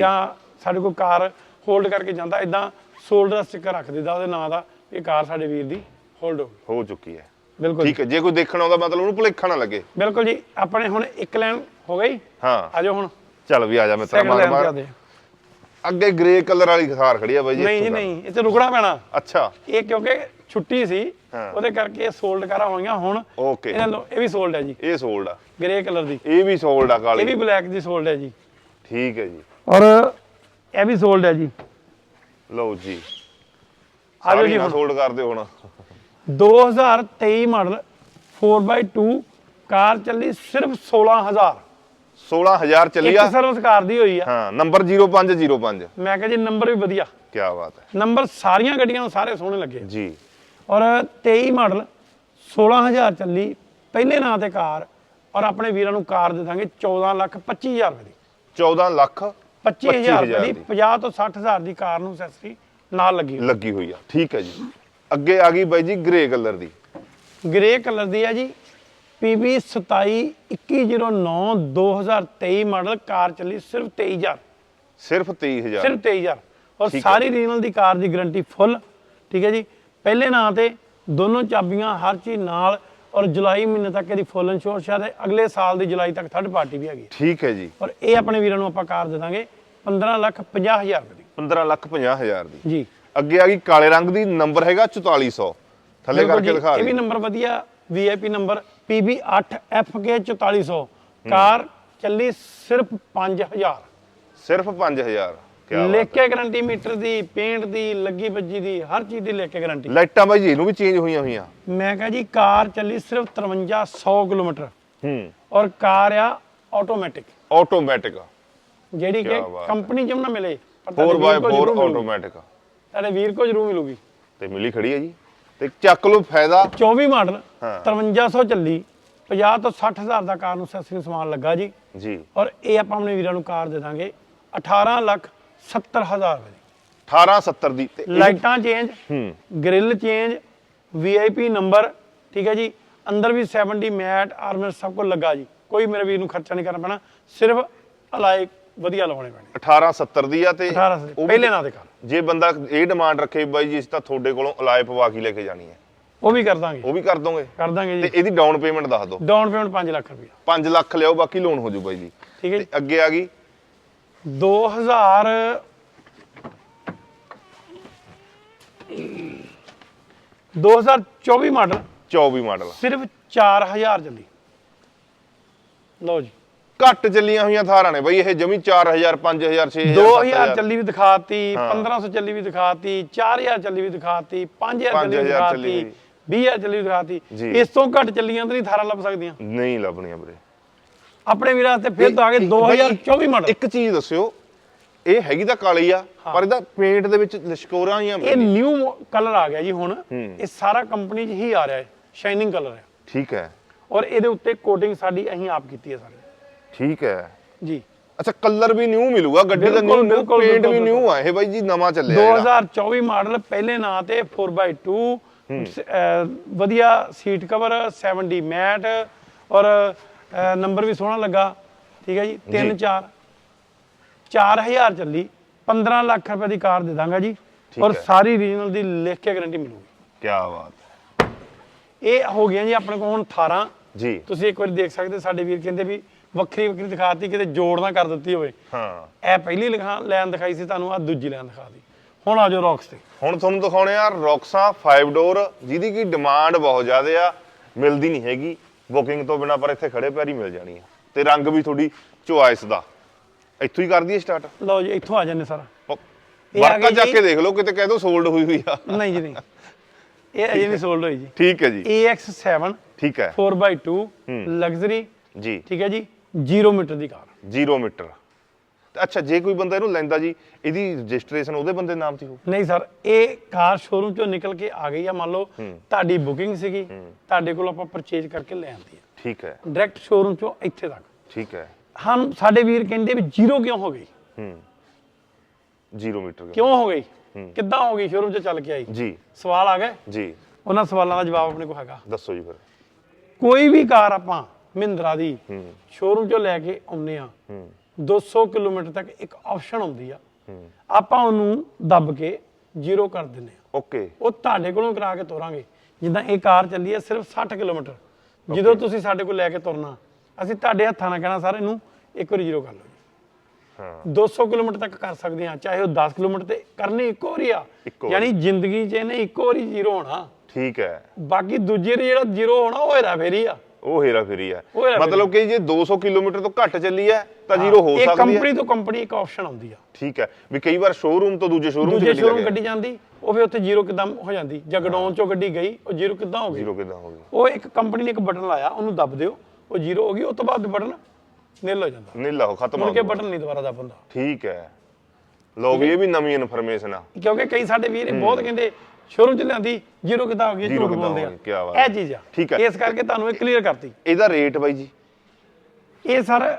Speaker 1: ਸਾਡੇ ਕੋਲ ਕਾਰ ਹੋਲਡ ਕਰਕੇ ਜਾਂਦਾ ਇਦਾਂ ਸੋਲਡ ਦਾ ਸਟicker ਰੱਖ ਦਿੰਦਾ ਉਹਦੇ ਨਾਂ ਦਾ ਇਹ ਕਾਰ ਸਾਡੇ ਵੀਰ ਦੀ ਹੋਲਡ ਹੋ ਗਈ।
Speaker 2: ਹੋ ਚੁੱਕੀ ਹੈ।
Speaker 1: ਬਿਲਕੁਲ
Speaker 2: ਠੀਕ ਹੈ ਜੇ ਕੋਈ ਦੇਖਣ ਆਉਂਦਾ ਮਤਲਬ ਉਹਨੂੰ ਭੁਲੇਖਾ ਨਾ ਲੱਗੇ।
Speaker 1: ਬਿਲਕੁਲ ਜੀ ਆਪਣੇ ਹੁਣ ਇੱਕ ਲਾਈਨ ਹੋ ਗਈ।
Speaker 2: ਹਾਂ।
Speaker 1: ਆਜੋ ਹੁਣ।
Speaker 2: ਚੱਲ ਵੀ ਆ ਜਾ ਮਿੱਤਰ ਮਾਰ ਮਾਰ। ਅੱਗੇ ਗ੍ਰੇ ਕਲਰ ਵਾਲੀ ਖਾਰ ਖੜੀ ਆ ਬਾਈ ਜੀ
Speaker 1: ਨਹੀਂ
Speaker 2: ਇੱਥੋਂ
Speaker 1: ਨਹੀਂ ਤੇ ਰੁਕਣਾ ਪੈਣਾ।
Speaker 2: ਕਰ। ਅੱਛਾ।
Speaker 1: ਇਹ ਕਿਉਂਕਿ ਛੁੱਟੀ ਸੀ
Speaker 2: ਹਾਂ।
Speaker 1: ਉਹਦੇ ਕਰਕੇ ਸੋਲਡ ਕਰਾ ਹੋਈਆਂ ਹੁਣ ਇਹਨਾਂ ਲੋ ਇਹ ਵੀ ਸੋਲਡ ਹੈ ਜੀ।
Speaker 2: ਇਹ ਸੋਲਡ ਆ।
Speaker 1: ਗ੍ਰੇ ਕਲਰ ਦੀ।
Speaker 2: ਇਹ ਵੀ ਸੋਲਡ ਆ
Speaker 1: ਇਹ
Speaker 2: ਕਾਲੀ
Speaker 1: ਵੀ ਬਲੈਕ ਦੀ ਸੋਲਡ ਹੈ ਜੀ।
Speaker 2: ਠੀਕ ਹੈ ਜੀ।
Speaker 1: ਔਰ ਇਹ ਵੀ ਸੋਲਡ ਹੈ ਜੀ।
Speaker 2: ਲਓ ਜੀ।
Speaker 1: ਆਜੋ ਜੀ ਹੁਣ।
Speaker 2: ਸੋਲਡ ਕਰ ਦਿਓ ਹੁਣ।
Speaker 1: 2023 ਮਾਡਲ 4x2 ਕਾਰ ਚੱਲੀ ਸਿਰਫ 16000
Speaker 2: 16000 ਚੱਲੀ
Speaker 1: ਇੱਕ
Speaker 2: ਆ
Speaker 1: ਸਰਵਿਸ ਕਾਰ ਦੀ ਹੋਈ ਆ।
Speaker 2: ਹਾਂ ਨੰਬਰ 0505
Speaker 1: ਮੈਂ ਕਿਹਾ ਜੀ ਨੰਬਰ ਵੀ ਵਧੀਆ।
Speaker 2: ਕੀ ਬਾਤ ਹੈ।
Speaker 1: ਨੰਬਰ ਸਾਰੀਆਂ ਗੱਡੀਆਂ ਨੂੰ ਸਾਰੇ ਸੋਹਣੇ ਲੱਗੇ।
Speaker 2: ਜੀ।
Speaker 1: ਔਰ 23 ਮਾਡਲ 16000 ਚੱਲੀ ਪਹਿਲੇ ਨਾਂ ਤੇ ਕਾਰ ਔਰ ਆਪਣੇ ਵੀਰਾਂ ਨੂੰ ਕਾਰ ਦੇ ਦਾਂਗੇ 14 ਲੱਖ 25000 ਰੁਪਏ ਦੀ।
Speaker 2: 14 ਲੱਖ
Speaker 1: 25000 ਰੁਪਏ ਦੀ
Speaker 2: ਦੀ।
Speaker 1: 50 ਤੋਂ 60000 ਦੀ ਕਾਰ ਨੂੰ ਐਕਸੈਸਰੀ ਨਾਲ ਲੱਗੀ
Speaker 2: ਲੱਗੀ ਹੋਈ ਆ ਠੀਕ ਹੈ ਜੀ। ਅੱਗੇ ਆ ਗਈ ਬਾਈ ਜੀ ਗ੍ਰੇ ਕਲਰ ਦੀ।
Speaker 1: ਗ੍ਰੇ ਕਲਰ ਦੀ ਹੈ ਜੀ PB 272109 2023 ਮਾਡਲ ਕਾਰ ਚੱਲੀ ਸਿਰਫ 23000
Speaker 2: ਸਿਰਫ 23000
Speaker 1: ਸਿਰਫ 23000 ਔਰ। ਸਾਰੀ ਰੀਜਨਲ ਦੀ ਕਾਰ ਦੀ ਗਾਰੰਟੀ ਫੁੱਲ ਠੀਕ ਹੈ ਜੀ। ਪਹਿਲੇ ਨਾਂ ਤੇ ਦੋਨੋਂ ਚਾਬੀਆਂ ਹਰ ਚੀਜ਼ ਨਾਲ ਔਰ ਜੁਲਾਈ ਮਹੀਨੇ ਤੱਕ ਇਹਦੀ ਫੁੱਲ ਇੰਸ਼ੋਰ ਸ਼ਾਇਦ ਅਗਲੇ ਸਾਲ ਦੀ ਜੁਲਾਈ ਤੱਕ ਥਰਡ ਪਾਰਟੀ ਵੀ ਹੈਗੀ
Speaker 2: ਠੀਕ ਹੈ ਜੀ।
Speaker 1: ਔਰ ਇਹ ਆਪਣੇ ਵੀਰਾਂ ਨੂੰ ਆਪਾਂ ਕਾਰ ਦੇ ਦਾਂਗੇ 15 ਲੱਖ 50 ਹਜ਼ਾਰ ਦੀ।
Speaker 2: 15 ਲੱਖ 50 ਹਜ਼ਾਰ ਦੀ।
Speaker 1: ਜੀ।
Speaker 2: ਅੱਗੇ ਆ ਗਈ ਕਾਲੇ ਰੰਗ ਦੀ ਨੰਬਰ ਹੈਗਾ 4400 ਥੱਲੇ ਕਰਕੇ ਦਿਖਾ
Speaker 1: ਇਹ ਵੀ ਨੰਬਰ ਵਧੀਆ ਵੀਆਈਪੀ ਨੰਬਰ PB8FK 4400 ਕਾਰ ਚੱਲੀ ਸਿਰਫ 5000
Speaker 2: ਸਿਰਫ 5000 ਕੀ ਬਾਤ
Speaker 1: ਲਿਖ ਕੇ ਗਾਰੰਟੀ ਮੀਟਰ ਦੀ ਪੇਂਟ ਦੀ ਲੱਗੀ ਵੱਜੀ ਦੀ ਹਰ ਚੀਜ਼ ਦੀ ਲਿਖ ਕੇ ਗਾਰੰਟੀ।
Speaker 2: ਲਾਈਟਾਂ ਬਾਈ ਜੀ ਇਹਨੂੰ ਵੀ ਚੇਂਜ ਹੋਈਆਂ ਹੋਈਆਂ।
Speaker 1: ਮੈਂ ਕਹਾਂ ਜੀ ਕਾਰ ਚੱਲੀ ਸਿਰਫ 5300 ਕਿਲੋਮੀਟਰ।
Speaker 2: ਹੂੰ।
Speaker 1: ਔਰ ਕਾਰ ਆ ਆਟੋਮੈਟਿਕ
Speaker 2: ਆਟੋਮੈਟਿਕ
Speaker 1: ਜਿਹੜੀ ਕਿ
Speaker 2: ਕਿਆ।
Speaker 1: ਕੰਪਨੀ ਜਮ ਨਾ ਮਿਲੇ ਪਰ ਤੁਹਾਡੇ ਵੀਰ ਕੋਲ
Speaker 2: 4x4
Speaker 1: ਜ਼ਰੂਰ ਮਿਲੂਗੀ।
Speaker 2: ਆਟੋਮੈਟਿਕ
Speaker 1: ਤੁਹਾਡੇ ਵੀਰ ਕੋ ਜ਼ਰੂਰ ਮਿਲੂਗੀ।
Speaker 2: ਤੇ ਮਿਲੀ ਖੜੀ ਹੈ ਜੀ। ਤੇ ਚੱਕ ਲਓ ਫਾਇਦਾ।
Speaker 1: 24 ਮਾਡਲ
Speaker 2: ਹਾਂ।
Speaker 1: 5300 ਚੱਲੀ 50 ਤੋਂ 60000 ਦਾ ਕਾਰ ਨੂੰ ਸੈਸਰੀ ਸਮਾਨ ਲੱਗਾ ਜੀ।
Speaker 2: ਜੀ।
Speaker 1: ਔਰ ਇਹ ਆਪਾਂ ਆਪਣੇ ਵੀਰਾਂ ਨੂੰ ਕਾਰ ਦੇ ਦਾਂਗੇ। 18 ਲੱਖ 70000 ਰੁਪਏ ਦੀ
Speaker 2: 1870 ਦੀ ਤੇ
Speaker 1: ਲਾਈਟਾਂ ਚੇਂਜ
Speaker 2: ਹੂੰ।
Speaker 1: ਗ੍ਰਿਲ ਚੇਂਜ ਵੀਆਈਪੀ ਨੰਬਰ ਠੀਕ ਹੈ ਜੀ? ਅੰਦਰ ਵੀ 70 ਮੈਟ ਆਰਮਰ ਸਭ ਕੁਝ ਲੱਗਾ ਜੀ। ਕੋਈ ਮੇਰੇ ਵੀਰ ਨੂੰ ਖਰਚਾ ਨਹੀਂ ਕਰਨਾ ਪੈਣਾ ਸਿਰਫ ਅਲਾਈ ਵਧੀਆ ਲਵਾਉਣੇ ਪੈਣੇ।
Speaker 2: 1870 ਦੀ ਆ ਤੇ
Speaker 1: 18
Speaker 2: ਉਹ ਵੀ-
Speaker 1: ਪਹਿਲੇ ਨਾਂ ਦੇ ਕਾਰ।
Speaker 2: ਜੇ ਬੰਦਾ ਇਹ ਡਿਮਾਂਡ ਰੱਖੇ ਬਾਈ ਜੀ ਇਸ ਤਾਂ ਤੁਹਾਡੇ ਕੋਲੋਂ ਅਲਾਈ ਪਵਾ ਕੇ ਲੈ ਕੇ ਜਾਣੀ ਹੈ।
Speaker 1: ਉਹ ਵੀ ਕਰ ਦਾਂਗੇ।
Speaker 2: ਉਹ ਵੀ ਕਰ ਦੋਗੇ?
Speaker 1: ਕਰ ਦਾਂਗੇ
Speaker 2: ਤੇ
Speaker 1: ਜੀ
Speaker 2: ਇਹਦੀ ਡਾਊਨ ਪੇਮੈਂਟ ਦੱਸ ਦਿਓ।
Speaker 1: ਡਾਊਨ ਪੇਮੈਂਟ 5 ਲੱਖ ਰੁਪਏ
Speaker 2: 5 ਲੱਖ ਲਿਆਓ ਬਾਕੀ ਲੋਨ ਹੋ ਜੂ ਬਾਈ ਜੀ।
Speaker 1: ਠੀਕ ਹੈ
Speaker 2: ਤੇ
Speaker 1: ਜੀ
Speaker 2: ਅੱਗੇ ਆ ਗਈ।
Speaker 1: 2000 2024 ਮਾਡਲ।
Speaker 2: 24 ਮਾਡਲ।
Speaker 1: ਸਿਰਫ 4000 ਚੱਲੀ। ਲਓ ਜੀ।
Speaker 2: ਘੱਟ ਚੱਲੀਆਂ ਹੋਈਆਂ ਥਾਰਾਂ ਨੇ ਬਾਈ ਇਹ ਜਮੀ 4000 5000 6000
Speaker 1: 2000 ਚੱਲੀ ਵੀ ਦਿਖਾਤੀ
Speaker 2: ਹਾਂ।
Speaker 1: 1500 ਚੱਲੀ ਵੀ ਦਿਖਾਤੀ 4000 ਚੱਲੀ ਵੀ ਦਿਖਾਤੀ 5000 ਚੱਲੀ ਵੀ
Speaker 2: 5000 ਚੱਲੀ
Speaker 1: ਦਿਖਾਤੀ 20000 ਚੱਲੀ ਵੀ ਦਿਖਾਤੀ। ਇਸ ਤੋਂ ਘੱਟ ਚੱਲੀਆਂ ਤਾਂ ਨਹੀਂ ਥਾਰਾਂ ਲੱਭ ਸਕਦੀਆਂ।
Speaker 2: ਨਹੀਂ ਲੱਭਣੀਆਂ ਵੀਰੇ।
Speaker 1: ਆਪਣੇ ਵੀਰਾਂ ਤੇ ਫਿਰ ਤਾਂ ਆ ਗਏ
Speaker 2: ਇੱਕ- ਬਾਈ
Speaker 1: 2024 ਮਾਡਲ।
Speaker 2: ਇੱਕ ਚੀਜ਼ ਦੱਸਿਓ ਇਹ ਹੈਗੀ ਤਾਂ ਕਾਲੀ ਆ ਪਰ ਇਹਦਾ ਪੇਂਟ ਦੇ ਵਿੱਚ ਲਿਸ਼ਕੋਰਾਂ ਆਈਆਂ
Speaker 1: ਇਹ ਨਿਊ ਕਲਰ ਆ ਗਿਆ ਜੀ ਹੁਣ। ਇਹ ਸਾਰਾ ਕੰਪਨੀ 'ਚ ਹੀ ਆ ਰਿਹਾ ਹੈ ਸ਼ਾਈਨਿੰਗ ਕਲਰ ਹੈ।
Speaker 2: ਠੀਕ ਹੈ।
Speaker 1: ਔਰ ਇਹਦੇ ਉੱਤੇ ਕੋਟਿੰਗ ਸਾਡੀ ਅਸੀਂ ਆਪ ਕੀਤੀ ਹੈ ਸਾਰੀ।
Speaker 2: ਠੀਕ ਹੈ।
Speaker 1: ਜੀ।
Speaker 2: ਅੱਛਾ ਕਲਰ ਵੀ ਨਿਊ ਮਿਲੂਗਾ ਗੱਡੀ ਦਾ ਨਿਊ
Speaker 1: ਬਿਲਕੁਲ,
Speaker 2: ਪੇਂਟ ਵੀ ਨਿਊ ਆ। ਇਹ ਬਾਈ ਜੀ ਨਵਾਂ ਚੱਲਿਆ ਜਿਹੜਾ
Speaker 1: 2024 ਮਾਡਲ ਪਹਿਲੇ ਨਾਂ ਤੇ 4x2 ਅਹ, ਵਧੀਆ ਸੀਟ ਕਵਰ 70 ਮੈਟ ਔਰ ਅਹ, ਨੰਬਰ ਵੀ ਸੋਹਣਾ ਲੱਗਾ। ਠੀਕ ਹੈ ਜੀ? 3
Speaker 2: ਜੀ।
Speaker 1: 4 4000 ਚੱਲੀ। 15 ਲੱਖ ਰੁਪਏ ਦੀ ਕਾਰ ਦੇ ਦਾਂਗਾ ਜੀ।
Speaker 2: ਠੀਕ
Speaker 1: ਔਰ
Speaker 2: ਹੈ।
Speaker 1: ਸਾਰੀ ਰੀਜਨਲ ਦੀ ਲਿਖ ਕੇ ਗਾਰੰਟੀ ਮਿਲੂਗੀ।
Speaker 2: ਕੀ ਬਾਤ ਹੈ।
Speaker 1: ਇਹ ਹੋ ਗਈਆਂ ਜੀ ਆਪਣੇ ਕੋਲ ਹੁਣ 18
Speaker 2: ਜੀ।
Speaker 1: ਤੁਸੀਂ ਇੱਕ ਵਾਰੀ ਦੇਖ ਸਕਦੇ ਸਾਡੇ ਵੀਰ ਕਹਿੰਦੇ ਵੀ ਵੱਖਰੀ ਵੱਖਰੀ ਦਿਖਾਤੀ ਕਿਤੇ ਜੋੜ ਨਾ ਕਰ ਦਿੱਤੀ ਹੋਵੇ।
Speaker 2: ਹਾਂ।
Speaker 1: ਇਹ ਪਹਿਲੀ ਲਿਖਾ ਲੈਣ ਦਿਖਾਈ ਸੀ ਤੁਹਾਨੂੰ ਆ ਦੂਜੀ ਲੈਣ ਦਿਖਾਤੀ ਹੁਣ ਆ ਜਾਓ ਰੌਕਸ ਤੇ।
Speaker 2: ਹੁਣ ਤੁਹਾਨੂੰ ਦਿਖਾਉਣੇ ਆ ਰੌਕਸਾਂ 5 ਡੋਰ ਜਿਹਦੀ ਕੀ ਡਿਮਾਂਡ ਬਹੁਤ ਜ਼ਿਆਦਾ ਆ ਮਿਲਦੀ ਨਹੀਂ ਹੈਗੀ। ਬੁਕਿੰਗ ਤੋਂ ਬਿਨਾ ਪਰ ਇੱਥੇ ਖੜੇ ਪੈਰੀ ਮਿਲ ਜਾਣੀ ਆ। ਤੇ ਰੰਗ ਵੀ ਤੁਹਾਡੀ ਚੁਆਇਸ ਦਾ। ਇੱਥੋਂ ਹੀ ਕਰ ਦਈਏ ਸਟਾਰਟ
Speaker 1: ਲਓ ਜੀ ਇੱਥੋਂ ਆ ਜਾਂਦੇ ਸਾਰਾ।
Speaker 2: ਵਰਕਾ
Speaker 1: ਜੀ।
Speaker 2: ਕੇ ਦੇਖ ਲਓ ਕਿਤੇ ਕਹਿ ਦੋ ਸੋਲਡ ਹੋਈ ਹੋਈ ਆ।
Speaker 1: ਨਹੀਂ ਜੀ ਨਹੀਂ। ਇਹ ਅਜੇ ਨਹੀਂ ਸੋਲਡ ਹੋਈ ਜੀ।
Speaker 2: ਠੀਕ ਹੈ ਜੀ।
Speaker 1: AX7
Speaker 2: ਠੀਕ ਹੈ।
Speaker 1: 4x2
Speaker 2: ਹੂੰ।
Speaker 1: ਲਗਜ਼ਰੀ
Speaker 2: ਜੀ।
Speaker 1: ਠੀਕ ਹੈ ਜੀ 0 ਮੀਟਰ ਦੀ ਕਾਰ।
Speaker 2: 0 ਮੀਟਰ ਅੱਛਾ ਜੇ ਕੋਈ ਬੰਦਾ ਇਹਨੂੰ ਲੈਂਦਾ ਜੀ ਇਹਦੀ ਰਜਿਸਟ੍ਰੇਸ਼ਨ ਉਹਦੇ ਬੰਦੇ ਨਾਮ ਤੇ ਹੋ
Speaker 1: ਨਹੀਂ ਸਰ ਇਹ ਕਾਰ ਸ਼ੋਰੂਮ ਚੋਂ ਨਿਕਲ ਕੇ ਆ ਗਈ ਆ ਮੰਨ ਲਓ ਤੁਹਾਡੀ ਬੁਕਿੰਗ ਸੀਗੀ ਤੁਹਾਡੇ ਕੋਲ ਆਪਾਂ ਪਰਚੇਜ ਕਰਕੇ ਲੈ ਆਂਦੀ ਆ।
Speaker 2: ਠੀਕ ਹੈ।
Speaker 1: ਡਾਇਰੈਕਟ ਸ਼ੋਰੂਮ ਚੋਂ ਇੱਥੇ ਤੱਕ।
Speaker 2: ਠੀਕ ਹੈ।
Speaker 1: ਹਨ ਸਾਡੇ ਵੀਰ ਕਹਿੰਦੇ ਵੀ ਜ਼ੀਰੋ ਕਿਉਂ ਹੋ ਗਈ?
Speaker 2: ਹੂੰ। 0 ਮੀਟਰ
Speaker 1: ਕਿਉਂ? ਹੋ ਗਈ? ਕਿੱਦਾਂ ਹੋ ਗਈ ਸ਼ੋਰੂਮ 'ਚ ਚੱਲ ਕੇ ਆਈ?
Speaker 2: ਜੀ।
Speaker 1: ਸਵਾਲ ਆ ਗਏ?
Speaker 2: ਜੀ।
Speaker 1: ਉਹਨਾਂ ਸਵਾਲਾਂ ਦਾ ਜਵਾਬ ਆਪਣੇ ਕੋਲ ਹੈਗਾ।
Speaker 2: ਦੱਸੋ ਜੀ ਫਿਰ।
Speaker 1: ਕੋਈ ਵੀ ਕਾਰ ਆਪਾਂ ਮਹਿੰਦਰਾ ਦੀ
Speaker 2: ਹੂੰ।
Speaker 1: ਸ਼ੋਰੂਮ 'ਚੋਂ ਲੈ ਕੇ ਆਉਂਦੇ ਆ।
Speaker 2: ਹੂੰ।
Speaker 1: 200 ਕਿਲੋਮੀਟਰ ਤੱਕ ਇੱਕ ਆਪਸ਼ਨ ਹੁੰਦੀ ਆ। ਆਪਾਂ ਉਹਨੂੰ ਦੱਬ ਕੇ ਜ਼ੀਰੋ ਕਰ ਦਿੰਦੇ ਆ।
Speaker 2: ਓਕੇ।
Speaker 1: ਉਹ ਤੁਹਾਡੇ ਕੋਲੋਂ ਕਰਾ ਕੇ ਤੋਰਾਂਗੇ। ਜਿੱਦਾਂ ਇਹ ਕਾਰ ਚੱਲੀ ਹੈ ਸਿਰਫ 60 ਕਿਲੋਮੀਟਰ। ਜਦੋਂ ਤੁਸੀਂ ਸਾਡੇ ਕੋਲ ਲੈ ਕੇ ਤੁਰਨਾ ਅਸੀਂ ਤੁਹਾਡੇ ਹੱਥਾਂ ਨਾਲ ਕਹਿਣਾ ਸਰ ਇਹਨੂੰ ਇੱਕ ਵਾਰੀ ਜ਼ੀਰੋ ਕਰ ਲਓ
Speaker 2: ਹਾਂ।
Speaker 1: 200 ਕਿਲੋਮੀਟਰ ਤੱਕ ਕਰ ਸਕਦੇ ਆ ਚਾਹੇ ਉਹ 10 ਕਿਲੋਮੀਟਰ ਤੇ ਕਰਨੀ ਇੱਕੋ ਵਾਰੀ ਆ। ਯਾਨੀ ਜ਼ਿੰਦਗੀ 'ਚ ਇਹਨੇ ਇੱਕੋ ਵਾਰੀ ਜ਼ੀਰੋ ਹੋਣਾ।
Speaker 2: ਠੀਕ ਹੈ।
Speaker 1: ਬਾਕੀ ਦੂਜੇ ਜਿਹੜਾ ਜ਼ੀਰੋ ਹੋਣਾ ਉਹ ਹੈਰਾ ਫੇਰੀ ਆ।
Speaker 2: ਉਹ ਹੇਰਾ ਫੇਰੀ ਹੈ
Speaker 1: ਉਹ
Speaker 2: ਮਤਲਬ ਕਿ ਜੇ 200 ਕਿਲੋਮੀਟਰ ਤੋਂ ਘੱਟ ਚੱਲੀ ਹੈ ਤਾਂ ਜ਼ੀਰੋ ਹੋ
Speaker 1: ਇਹ
Speaker 2: ਸਕਦੀ ਹੈ
Speaker 1: ਕੰਪਨੀ ਤੋਂ ਕੰਪਨੀ ਇੱਕ ਆਪਸ਼ਨ ਆਉਂਦੀ ਆ।
Speaker 2: ਠੀਕ ਹੈ ਵੀ ਕਈ ਵਾਰ ਸ਼ੋਰੂਮ ਤੋਂ ਦੂਜੇ ਸ਼ੋਰੂਮ 'ਚ
Speaker 1: ਦੂਜੇ
Speaker 2: ਗੱਡੀ
Speaker 1: ਸ਼ੋਰੂਮ
Speaker 2: ਲੱਗੇ
Speaker 1: ਗੱਡੀ ਜਾਂਦੀ ਉਹ ਫਿਰ ਉੱਥੇ ਜ਼ੀਰੋ ਕਿਦਾਂ ਹੋ ਜਾਂਦੀ। ਜਾਂ ਗਡਾਊਨ ਚੋਂ ਗੱਡੀ ਗਈ ਉਹ ਜ਼ੀਰੋ ਕਿਦਾਂ ਹੋ ਗਈ?
Speaker 2: ਜ਼ੀਰੋ ਕਿਦਾਂ ਹੋ ਗਈ।
Speaker 1: ਉਹ ਇੱਕ ਕੰਪਨੀ ਨੇ ਇੱਕ ਬਟਨ ਲਾਇਆ ਉਹਨੂੰ ਦੱਬ ਦਿਓ ਉਹ ਜ਼ੀਰੋ ਹੋ ਗਈ ਉਸ ਤੋਂ ਬਾਅਦ ਬਟਨ ਨਿਲ ਹੋ ਜਾਂਦਾ।
Speaker 2: ਨੀਲਾ ਹੋ ਖਤਮ ਹੋ
Speaker 1: ਕੇ
Speaker 2: ਗਿਆ
Speaker 1: ਬਟਨ ਨਹੀਂ ਦੁਬਾਰਾ ਦੱਬਦਾ
Speaker 2: ਠੀਕ ਹੈ। ਲੋ ਵੀ ਇਹ ਵੀ ਨਵੀਂ ਇਨਫੋਰਮੇਸ਼ਨ ਆ।
Speaker 1: ਕਿਉਂਕਿ ਕਈ ਸਾਡੇ ਵੀਰ ਬਹੁਤ ਕਹਿੰਦੇ ਸ਼ੋਰੂਮ ਚ ਲਿਆਂਦੀ ਜ਼ੀਰੋ ਕਿਦਾਂ ਹੋ ਗਈ ਝੂਠ ਬੋਲਦੇ ਆ।
Speaker 2: ਬਾਤ
Speaker 1: ਇਹ। ਚੀਜ਼ ਆ।
Speaker 2: ਠੀਕ ਹੈ।
Speaker 1: ਇਸ ਕਰਕੇ ਤੁਹਾਨੂੰ ਇਹ ਕਲੀਅਰ ਕਰਤੀ।
Speaker 2: ਇਹਦਾ ਰੇਟ ਬਾਈ ਜੀ?
Speaker 1: ਇਹ ਸਰ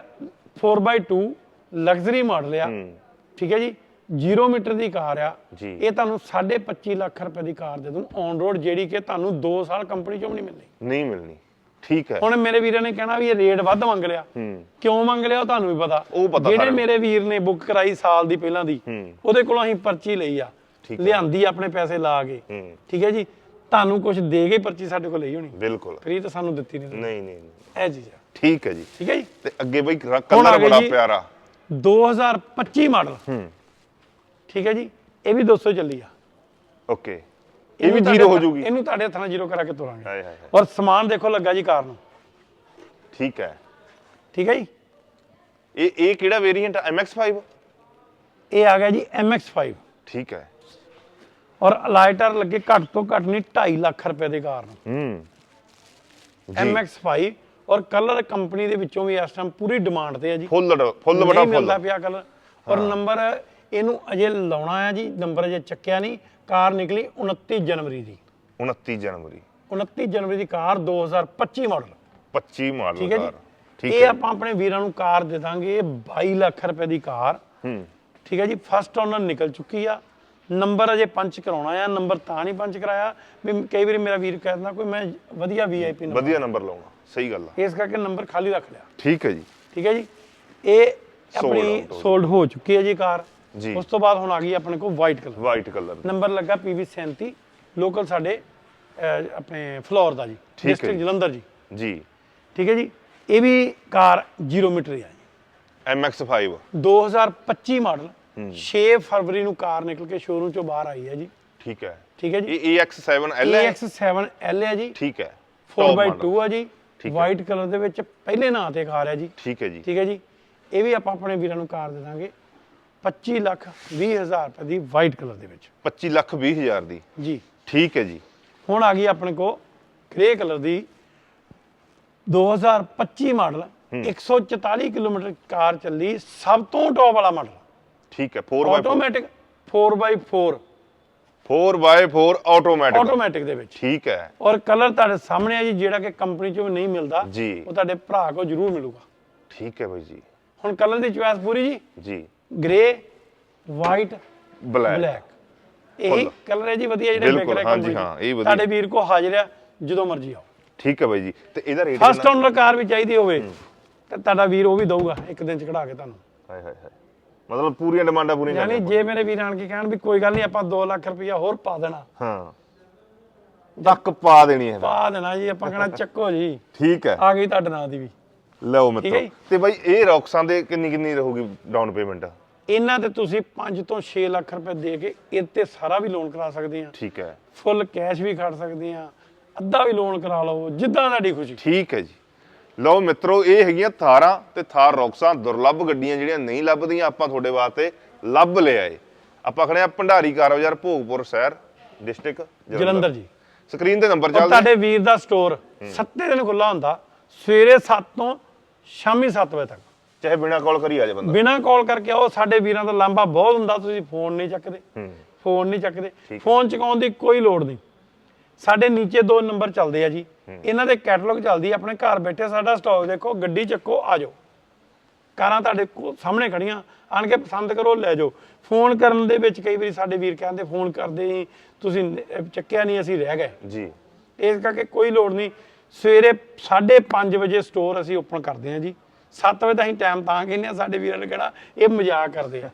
Speaker 1: 4x2 ਲਗਜ਼ਰੀ ਮਾਡਲ ਆ। ਠੀਕ ਹੈ ਜੀ? 0 ਮੀਟਰ ਦੀ ਕਾਰ ਆ। ਇਹ ਤੁਹਾਨੂੰ 25 ਲੱਖ ਰੁਪਏ ਦੀ ਕਾਰ ਦੇ ਦੂੰ ਔਨ ਰੋਡ ਜਿਹੜੀ ਕਿ ਤੁਹਾਨੂੰ 2 ਸਾਲ ਕੰਪਨੀ ਚੋਂ ਨਹੀਂ ਮਿਲਣੀ।
Speaker 2: ਨਹੀਂ ਮਿਲਣੀ। ਠੀਕ ਹੈ।
Speaker 1: ਹੁਣ ਮੇਰੇ ਵੀਰਾਂ ਨੇ ਕਹਿਣਾ ਵੀ ਇਹ ਰੇਟ ਵੱਧ ਮੰਗ ਲਿਆ।
Speaker 2: ਹੂੰ।
Speaker 1: ਕਿਉਂ ਮੰਗ ਲਿਆ ਉਹ ਤੁਹਾਨੂੰ ਵੀ ਪਤਾ। ਜਿਹੜੇ। ਮੇਰੇ ਵੀਰ ਨੇ ਬੁੱਕ ਕਰਾਈ ਸਾਲ ਦੀ ਪਹਿਲਾਂ ਦੀ। ਉਹਦੇ ਕੋਲੋਂ ਅਸੀਂ ਪਰਚੀ ਲਈ ਆ।
Speaker 2: ਠੀਕ ਹੈ।
Speaker 1: ਲਿਆਂਦੀ ਆਪਣੇ ਪੈਸੇ ਲਾ ਕੇ।
Speaker 2: ਹੂੰ।
Speaker 1: ਠੀਕ ਹੈ ਜੀ? ਤੁਹਾਨੂੰ ਕੁਝ ਦੇ ਕੇ ਪਰਚੀ ਸਾਡੇ ਕੋਲ ਲਈ ਹੋਣੀ।
Speaker 2: ਬਿਲਕੁਲ।
Speaker 1: ਫ੍ਰੀ ਤਾਂ ਸਾਨੂੰ ਦਿੱਤੀ ਨਹੀਂ।
Speaker 2: ਨਹੀਂ ਨਹੀਂ ਨਹੀਂ।
Speaker 1: ਇਹ ਚੀਜ਼ ਆ।
Speaker 2: ਠੀਕ ਹੈ ਜੀ।
Speaker 1: ਠੀਕ ਹੈ ਜੀ?
Speaker 2: ਤੇ ਅੱਗੇ ਬਈ
Speaker 1: ਹੁਣ ਆ
Speaker 2: ਕਲਰ
Speaker 1: ਗਏ
Speaker 2: ਬੜਾ
Speaker 1: ਜੀ।
Speaker 2: ਪਿਆਰਾ।
Speaker 1: 2025 ਮਾਡਲ।
Speaker 2: ਹੂੰ।
Speaker 1: ਠੀਕ ਹੈ ਜੀ? ਇਹ ਵੀ 200 ਚੱਲੀ ਆ।
Speaker 2: ਓਕੇ। ਇਹ ਵੀ
Speaker 1: ਇਹਨੂੰ
Speaker 2: ਜ਼ੀਰੋ ਹੋ ਜੂਗੀ
Speaker 1: ਇਹਨੂੰ ਤੁਹਾਡੇ ਹੱਥਾਂ ਨਾਲ ਜ਼ੀਰੋ ਕਰਾ ਕੇ ਤੁਰਾਂਗੇ।
Speaker 2: ਹਾਏ ਹਾਏ ਹਾਏ।
Speaker 1: ਔਰ ਸਮਾਨ ਦੇਖੋ ਲੱਗਾ ਜੀ ਕਾਰ ਨੂੰ।
Speaker 2: ਠੀਕ ਹੈ।
Speaker 1: ਠੀਕ ਹੈ ਜੀ?
Speaker 2: ਇਹ ਇਹ ਕਿਹੜਾ ਵੇਰੀਐਂਟ MX5
Speaker 1: ਇਹ ਆ ਗਿਆ ਜੀ MX5
Speaker 2: ਠੀਕ ਹੈ।
Speaker 1: ਔਰ ਲਾਈਟਰ ਲੱਗੇ ਘੱਟ ਤੋਂ ਘੱਟ ਨਹੀਂ 2.5 ਲੱਖ ਰੁਪਏ ਦੇ ਕਾਰ ਨੂੰ
Speaker 2: ਹੂੰ। ਜੀ।
Speaker 1: MX5 ਔਰ ਕਲਰ ਕੰਪਨੀ ਦੇ ਵਿੱਚੋਂ ਵੀ ਇਸ ਟਾਈਮ ਪੂਰੀ ਡਿਮਾਂਡ ਤੇ ਹੈ ਜੀ।
Speaker 2: ਫੁੱਲ ਫੁੱਲ ਬੜਾ
Speaker 1: ਨਹੀਂ ਮਿਲਦਾ
Speaker 2: ਫੁੱਲ।
Speaker 1: ਪਿਆ ਕਲਰ। ਔਰ ਨੰਬਰ ਇਹਨੂੰ ਅਜੇ ਲਾਉਣਾ ਆ ਜੀ ਨੰਬਰ ਅਜੇ ਚੱਕਿਆ ਨਹੀਂ। ਕਾਰ ਨਿਕਲੀ 29 ਜਨਵਰੀ ਦੀ।
Speaker 2: 29 ਜਨਵਰੀ।
Speaker 1: 29 ਜਨਵਰੀ ਦੀ ਕਾਰ 2025 ਮਾਡਲ
Speaker 2: 25 ਮਾਡਲ
Speaker 1: ਠੀਕ ਹੈ ਜੀ?
Speaker 2: ਠੀਕ
Speaker 1: ਇਹ ਆਪਾਂ ਆਪਣੇ ਵੀਰਾਂ ਨੂੰ ਕਾਰ ਦੇ ਦਾਂਗੇ 22 ਲੱਖ ਰੁਪਏ ਦੀ ਕਾਰ।
Speaker 2: ਹੂੰ।
Speaker 1: ਠੀਕ ਹੈ ਜੀ? ਫਸਟ ਓਨਰ ਨਿਕਲ ਚੁੱਕੀ ਆ। ਨੰਬਰ ਅਜੇ ਪੰਚ ਕਰਾਉਣਾ ਆ ਨੰਬਰ ਤਾਂ ਨਹੀਂ ਪੰਚ ਕਰਾਇਆ। ਵੀ ਕਈ ਵਾਰੀ ਮੇਰਾ ਵੀਰ ਕਹਿੰਦਾ ਕੋਈ ਮੈਂ ਵਧੀਆ ਵੀਆਈਪੀ ਨੰਬਰ
Speaker 2: ਵਧੀਆ ਨੰਬਰ ਲਾਉਣਾ ਸਹੀ ਗੱਲ ਆ।
Speaker 1: ਇਸ ਕਰਕੇ ਨੰਬਰ ਖਾਲੀ ਰੱਖ ਲਿਆ।
Speaker 2: ਠੀਕ ਹੈ ਜੀ।
Speaker 1: ਠੀਕ ਹੈ ਜੀ? ਇਹ ਆਪਣੀ। ਸੋਲਡ ਹੋ ਚੁੱਕੀ ਹੈ ਜੀ ਕਾਰ।
Speaker 2: ਜੀ।
Speaker 1: ਉਸ ਤੋਂ ਬਾਅਦ ਹੁਣ ਆ ਗਈ ਆਪਣੇ ਕੋਲ white colour
Speaker 2: white colour
Speaker 1: number ਲੱਗਾ PV 37 ਲੋਕਲ ਸਾਡੇ ਆਪਣੇ ਫਲੋਰ ਦਾ ਜੀ ਡਿਸਟ੍ਰਿਕਟ। ਜਲੰਧਰ ਜੀ।
Speaker 2: ਜੀ।
Speaker 1: ਠੀਕ ਹੈ ਜੀ? ਇਹ ਵੀ ਕਾਰ 0 ਮੀਟਰ ਹੀ ਆ ਜੀ।
Speaker 2: MX5
Speaker 1: 2025 ਮਾਡਲ 6 ਫਰਵਰੀ ਨੂੰ ਕਾਰ ਨਿਕਲ ਕੇ ਸ਼ੋਰੂਮ ਚੋਂ ਬਾਹਰ ਆਈ ਹੈ ਜੀ।
Speaker 2: ਠੀਕ ਹੈ।
Speaker 1: ਠੀਕ ਹੈ ਜੀ।
Speaker 2: ਇਹ AX7L ਹੈ?
Speaker 1: AX7L ਹੈ ਜੀ।
Speaker 2: ਠੀਕ ਹੈ। Top
Speaker 1: 4x2
Speaker 2: model।
Speaker 1: ਆ ਜੀ।
Speaker 2: ਹੈ।
Speaker 1: ਵਾਈਟ ਕਲਰ ਦੇ ਵਿੱਚ ਪਹਿਲੇ ਨਾਂ ਤੇ ਕਾਰ ਹੈ ਜੀ।
Speaker 2: ਠੀਕ ਹੈ ਜੀ।
Speaker 1: ਠੀਕ ਹੈ ਜੀ। ਇਹ ਵੀ ਆਪਾਂ ਆਪਣੇ ਵੀਰਾਂ ਨੂੰ ਕਾਰ ਦੇ ਦਾਂਗੇ। 25 ਲੱਖ 20 ਹਜ਼ਾਰ ਰੁਪਏ ਦੀ ਵਾਈਟ ਕਲਰ ਦੇ ਵਿੱਚ।
Speaker 2: 25 ਲੱਖ 20 ਹਜ਼ਾਰ ਦੀ।
Speaker 1: ਜੀ।
Speaker 2: ਠੀਕ ਹੈ ਜੀ।
Speaker 1: ਹੁਣ ਆ ਗਈ ਆਪਣੇ ਕੋ ਗ੍ਰੇ ਕਲਰ ਦੀ 2025 ਮਾਡਲ 144 ਕਿਲੋਮੀਟਰ ਕਾਰ ਚੱਲੀ ਸਭ ਤੋਂ ਟੌਪ ਵਾਲਾ ਮਾਡਲ
Speaker 2: ਠੀਕ ਹੈ 4x4
Speaker 1: automatic 4x4
Speaker 2: 4x4 automatic
Speaker 1: automatic ਦੇ ਵਿੱਚ।
Speaker 2: ਠੀਕ ਹੈ।
Speaker 1: ਔਰ ਕਲਰ ਤੁਹਾਡੇ ਸਾਹਮਣੇ ਆ ਜੀ ਜਿਹੜਾ ਕਿ ਕੰਪਨੀ ਚੋਂ ਨਹੀਂ ਮਿਲਦਾ
Speaker 2: ਜੀ।
Speaker 1: ਉਹ ਤੁਹਾਡੇ ਭਰਾ ਕੋ ਜ਼ਰੂਰ ਮਿਲੂਗਾ।
Speaker 2: ਠੀਕ ਹੈ ਬਾਈ ਜੀ।
Speaker 1: ਹੁਣ ਕਲਰ ਦੀ ਚੁਆਇਸ ਪੂਰੀ ਜੀ?
Speaker 2: ਜੀ।
Speaker 1: ਗ੍ਰੇ ਵਾਈਟ
Speaker 2: ਬਲੈਕ
Speaker 1: ਬਲੈਕ ਇਹੀ। ਕਲਰ ਹੈ ਜੀ ਵਧੀਆ ਜਿਹੜੇ
Speaker 2: ਬਿਲਕੁਲ,
Speaker 1: ਵਿਕ ਰਹੇ
Speaker 2: ਹਾਂਜੀ, ਹਾਂ, ਇਹ ਵਧੀਆ।
Speaker 1: ਤੁਹਾਡੇ ਵੀਰ ਕੋ ਹਾਜ਼ਰ ਆ ਜਦੋਂ ਮਰਜ਼ੀ ਆਓ।
Speaker 2: ਠੀਕ ਹੈ ਬਾਈ ਜੀ। ਤੇ ਇਹਦਾ ਰੇਟ
Speaker 1: ਫਸਟ ਓਨਰ ਕਾਰ ਵੀ ਚਾਹੀਦੀ ਹੋਵੇ ਤੇ ਤੁਹਾਡਾ ਵੀਰ ਉਹ ਵੀ ਦਊਗਾ ਇੱਕ ਦਿਨ ਚ ਕਢਾ ਕੇ ਤੁਹਾਨੂੰ।
Speaker 2: ਹਾਏ ਹਾਏ ਹਾਏ। ਮਤਲਬ ਪੂਰੀਆਂ ਡਿਮਾਂਡਾਂ ਪੂਰੀਆਂ
Speaker 1: ਯਾਨੀ ਜੇ ਮੇਰੇ ਵੀਰ ਆਣ ਕੇ ਕਹਿਣ ਵੀ ਕੋਈ ਗੱਲ ਨਹੀਂ ਆਪਾਂ 2 ਲੱਖ ਰੁਪਇਆ ਹੋਰ ਪਾ ਦੇਣਾ।
Speaker 2: ਹਾਂ। ਤੱਕ ਪਾ ਦੇਣੀ ਹੈ।
Speaker 1: ਪਾ ਦੇਣਾ ਜੀ ਆਪਾਂ ਕਹਿਣਾ ਚੱਕੋ ਜੀ।
Speaker 2: ਠੀਕ ਹੈ।
Speaker 1: ਆ ਗਈ ਤੁਹਾਡੇ ਨਾਂ ਦੀ ਵੀ।
Speaker 2: ਲਓ ਮਿੱਤਰੋ। ਤੇ ਬਾਈ ਇਹ ਰੌਕਸਾਂ ਦੇ ਕਿੰਨੀ ਕਿੰਨੀ ਰਹੂਗੀ ਡਾਊਨ ਪੇਮੈਂਟ
Speaker 1: ਇਹਨਾਂ ਤੇ ਤੁਸੀਂ 5 ਤੋਂ 6 ਲੱਖ ਰੁਪਏ ਦੇ ਕੇ ਤੇ ਸਾਰਾ ਵੀ ਲੋਨ ਕਰਾ ਸਕਦੇ ਆ
Speaker 2: ਠੀਕ ਹੈ।
Speaker 1: ਫੁੱਲ ਕੈਸ਼ ਵੀ ਖੜ ਸਕਦੇ ਆ ਅੱਧਾ ਵੀ ਲੋਨ ਕਰਾ ਲਓ ਜਿੱਦਾਂ ਤੁਹਾਡੀ ਖੁਸ਼ੀ।
Speaker 2: ਠੀਕ ਹੈ ਜੀ। ਲਓ ਮਿੱਤਰੋ ਇਹ ਹੈਗੀਆਂ ਥਾਰਾਂ ਤੇ ਥਾਰ ਰੌਕਸਾਂ। ਦੁਰਲੱਭ ਗੱਡੀਆਂ ਜਿਹੜੀਆਂ ਨਹੀਂ ਲੱਭਦੀਆਂ ਆਪਾਂ ਤੁਹਾਡੇ ਵਾਸਤੇ ਲੱਭ ਲਿਆਏ ਆਪਾਂ ਖੜੇ ਆ ਭੰਡਾਰੀ ਕਾਰ ਬਾਜ਼ਾਰ ਭੋਗਪੁਰ ਸ਼ਹਿਰ ਡਿਸਟ੍ਰਿਕਟ
Speaker 1: ਜਲੰਧਰ। ਜੀ।
Speaker 2: ਸਕਰੀਨ ਤੇ ਨੰਬਰ ਚੱਲਦਾ
Speaker 1: ਤੁਹਾਡੇ ਵੀਰ ਦਾ ਸਟੋਰ ਸੱਤੇ ਦਿਨ ਖੁੱਲਾ ਹੁੰਦਾ ਸਵੇਰੇ 7 ਤੋਂ ਸ਼ਾਮੀ 7 ਵਜੇ ਤੱਕ।
Speaker 2: ਚਾਹੇ ਬਿਨਾ ਕਾਲ ਕਰੀ ਆ ਜਾ ਬੰਦਾ।
Speaker 1: ਬਿਨਾਂ ਕਾਲ ਕਰਕੇ ਆਓ ਸਾਡੇ ਵੀਰਾਂ ਦਾ ਲਾਂਬਾ ਬਹੁਤ ਹੁੰਦਾ ਤੁਸੀਂ ਫੋਨ ਨਹੀਂ ਚੱਕਦੇ। ਫੋਨ ਨਹੀਂ ਚੱਕਦੇ। ਫੋਨ ਚੁਕਾਉਣ ਦੀ ਕੋਈ ਲੋੜ ਨਹੀਂ। ਸਾਡੇ ਨੀਚੇ ਦੋ ਨੰਬਰ ਚੱਲਦੇ ਆ ਜੀ। ਇਹਨਾਂ ਦੇ ਕੈਟਲੌਗ ਚੱਲਦੀ ਆ। ਆਪਣੇ ਘਰ ਬੈਠੇ ਸਾਡਾ ਸਟਾਕ ਦੇਖੋ ਗੱਡੀ ਚੱਕੋ ਆ ਜਾਓ। ਕਾਰਾਂ ਤੁਹਾਡੇ ਕੋਲ ਸਾਹਮਣੇ ਖੜੀਆਂ। ਆਣ ਕੇ ਪਸੰਦ ਕਰੋ ਲੈ ਜਾਓ। ਫੋਨ ਕਰਨ ਦੇ ਵਿੱਚ ਕਈ ਵਾਰੀ ਸਾਡੇ ਵੀਰ ਕਹਿੰਦੇ ਫੋਨ ਕਰਦੇ ਤੁਸੀਂ ਚੱਕਿਆ ਨਹੀਂ ਅਸੀਂ ਰਹਿ ਗਏ।
Speaker 2: ਜੀ।
Speaker 1: ਇਸ ਕਰਕੇ ਕੋਈ ਲੋੜ ਨਹੀਂ ਸਵੇਰੇ 5:30 ਵਜੇ ਸਟੋਰ ਅਸੀਂ ਓਪਨ ਕਰਦੇ ਹਾਂ ਜੀ। 7 ਵਜੇ ਅਸੀਂ ਟਾਈਮ ਤਾਂ ਕਹਿੰਦੇ ਆ ਸਾਡੇ ਵੀਰਾਂ ਨੇ ਕਿਹੜਾ ਇਹ ਮਜ਼ਾਕ ਕਰਦੇ ਆ।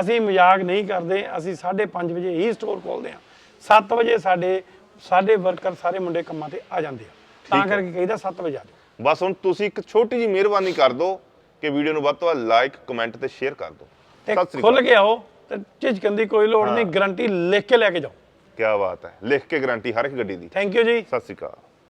Speaker 1: ਅਸੀਂ ਮਜ਼ਾਕ ਨਹੀਂ ਕਰਦੇ ਅਸੀਂ 5:30 ਵਜੇ ਹੀ ਸਟੋਰ ਖੋਲਦੇ ਆ 7 ਵਜੇ ਸਾਡੇ ਸਾਡੇ ਵਰਕਰ ਸਾਰੇ ਮੁੰਡੇ ਕੰਮਾਂ ਤੇ ਆ ਜਾਂਦੇ ਆ। ਤਾਂ ਕਰਕੇ ਕਹੀਦਾ 7 ਵਜੇ ਆ ਜਾਓ।
Speaker 2: ਬਸ ਹੁਣ ਤੁਸੀਂ ਇੱਕ ਛੋਟੀ ਜੀ ਮਿਹਰਬਾਨੀ ਕਰ ਦਿਓ ਕਿ ਵੀਡੀਓ ਨੂੰ ਵੱਧ ਤੋਂ ਵੱਧ ਲਾਈਕ ਕਮੈਂਟ ਤੇ ਸ਼ੇਅਰ ਕਰ ਦਿਓ।
Speaker 1: ਤੇ
Speaker 2: ਸਤਿ ਸ੍ਰੀ
Speaker 1: ਖੁੱਲ
Speaker 2: ਅਕਾਲ।
Speaker 1: ਕੇ ਆਓ ਤੇ ਝਿਜਕਣ ਦੀ ਕੋਈ ਲੋੜ ਨਹੀਂ ਗਰੰਟੀ ਲਿਖ ਕੇ ਲੈ ਕੇ ਜਾਓ।
Speaker 2: ਕੀ ਬਾਤ ਹੈ। ਲਿਖ ਕੇ ਗਾਰੰਟੀ ਹਰ ਇੱਕ ਗੱਡੀ ਦੀ।
Speaker 1: ਥੈਂਕ ਯੂ ਜੀ।
Speaker 2: ਸਤਿ ਸ੍ਰੀ ਅਕਾਲ।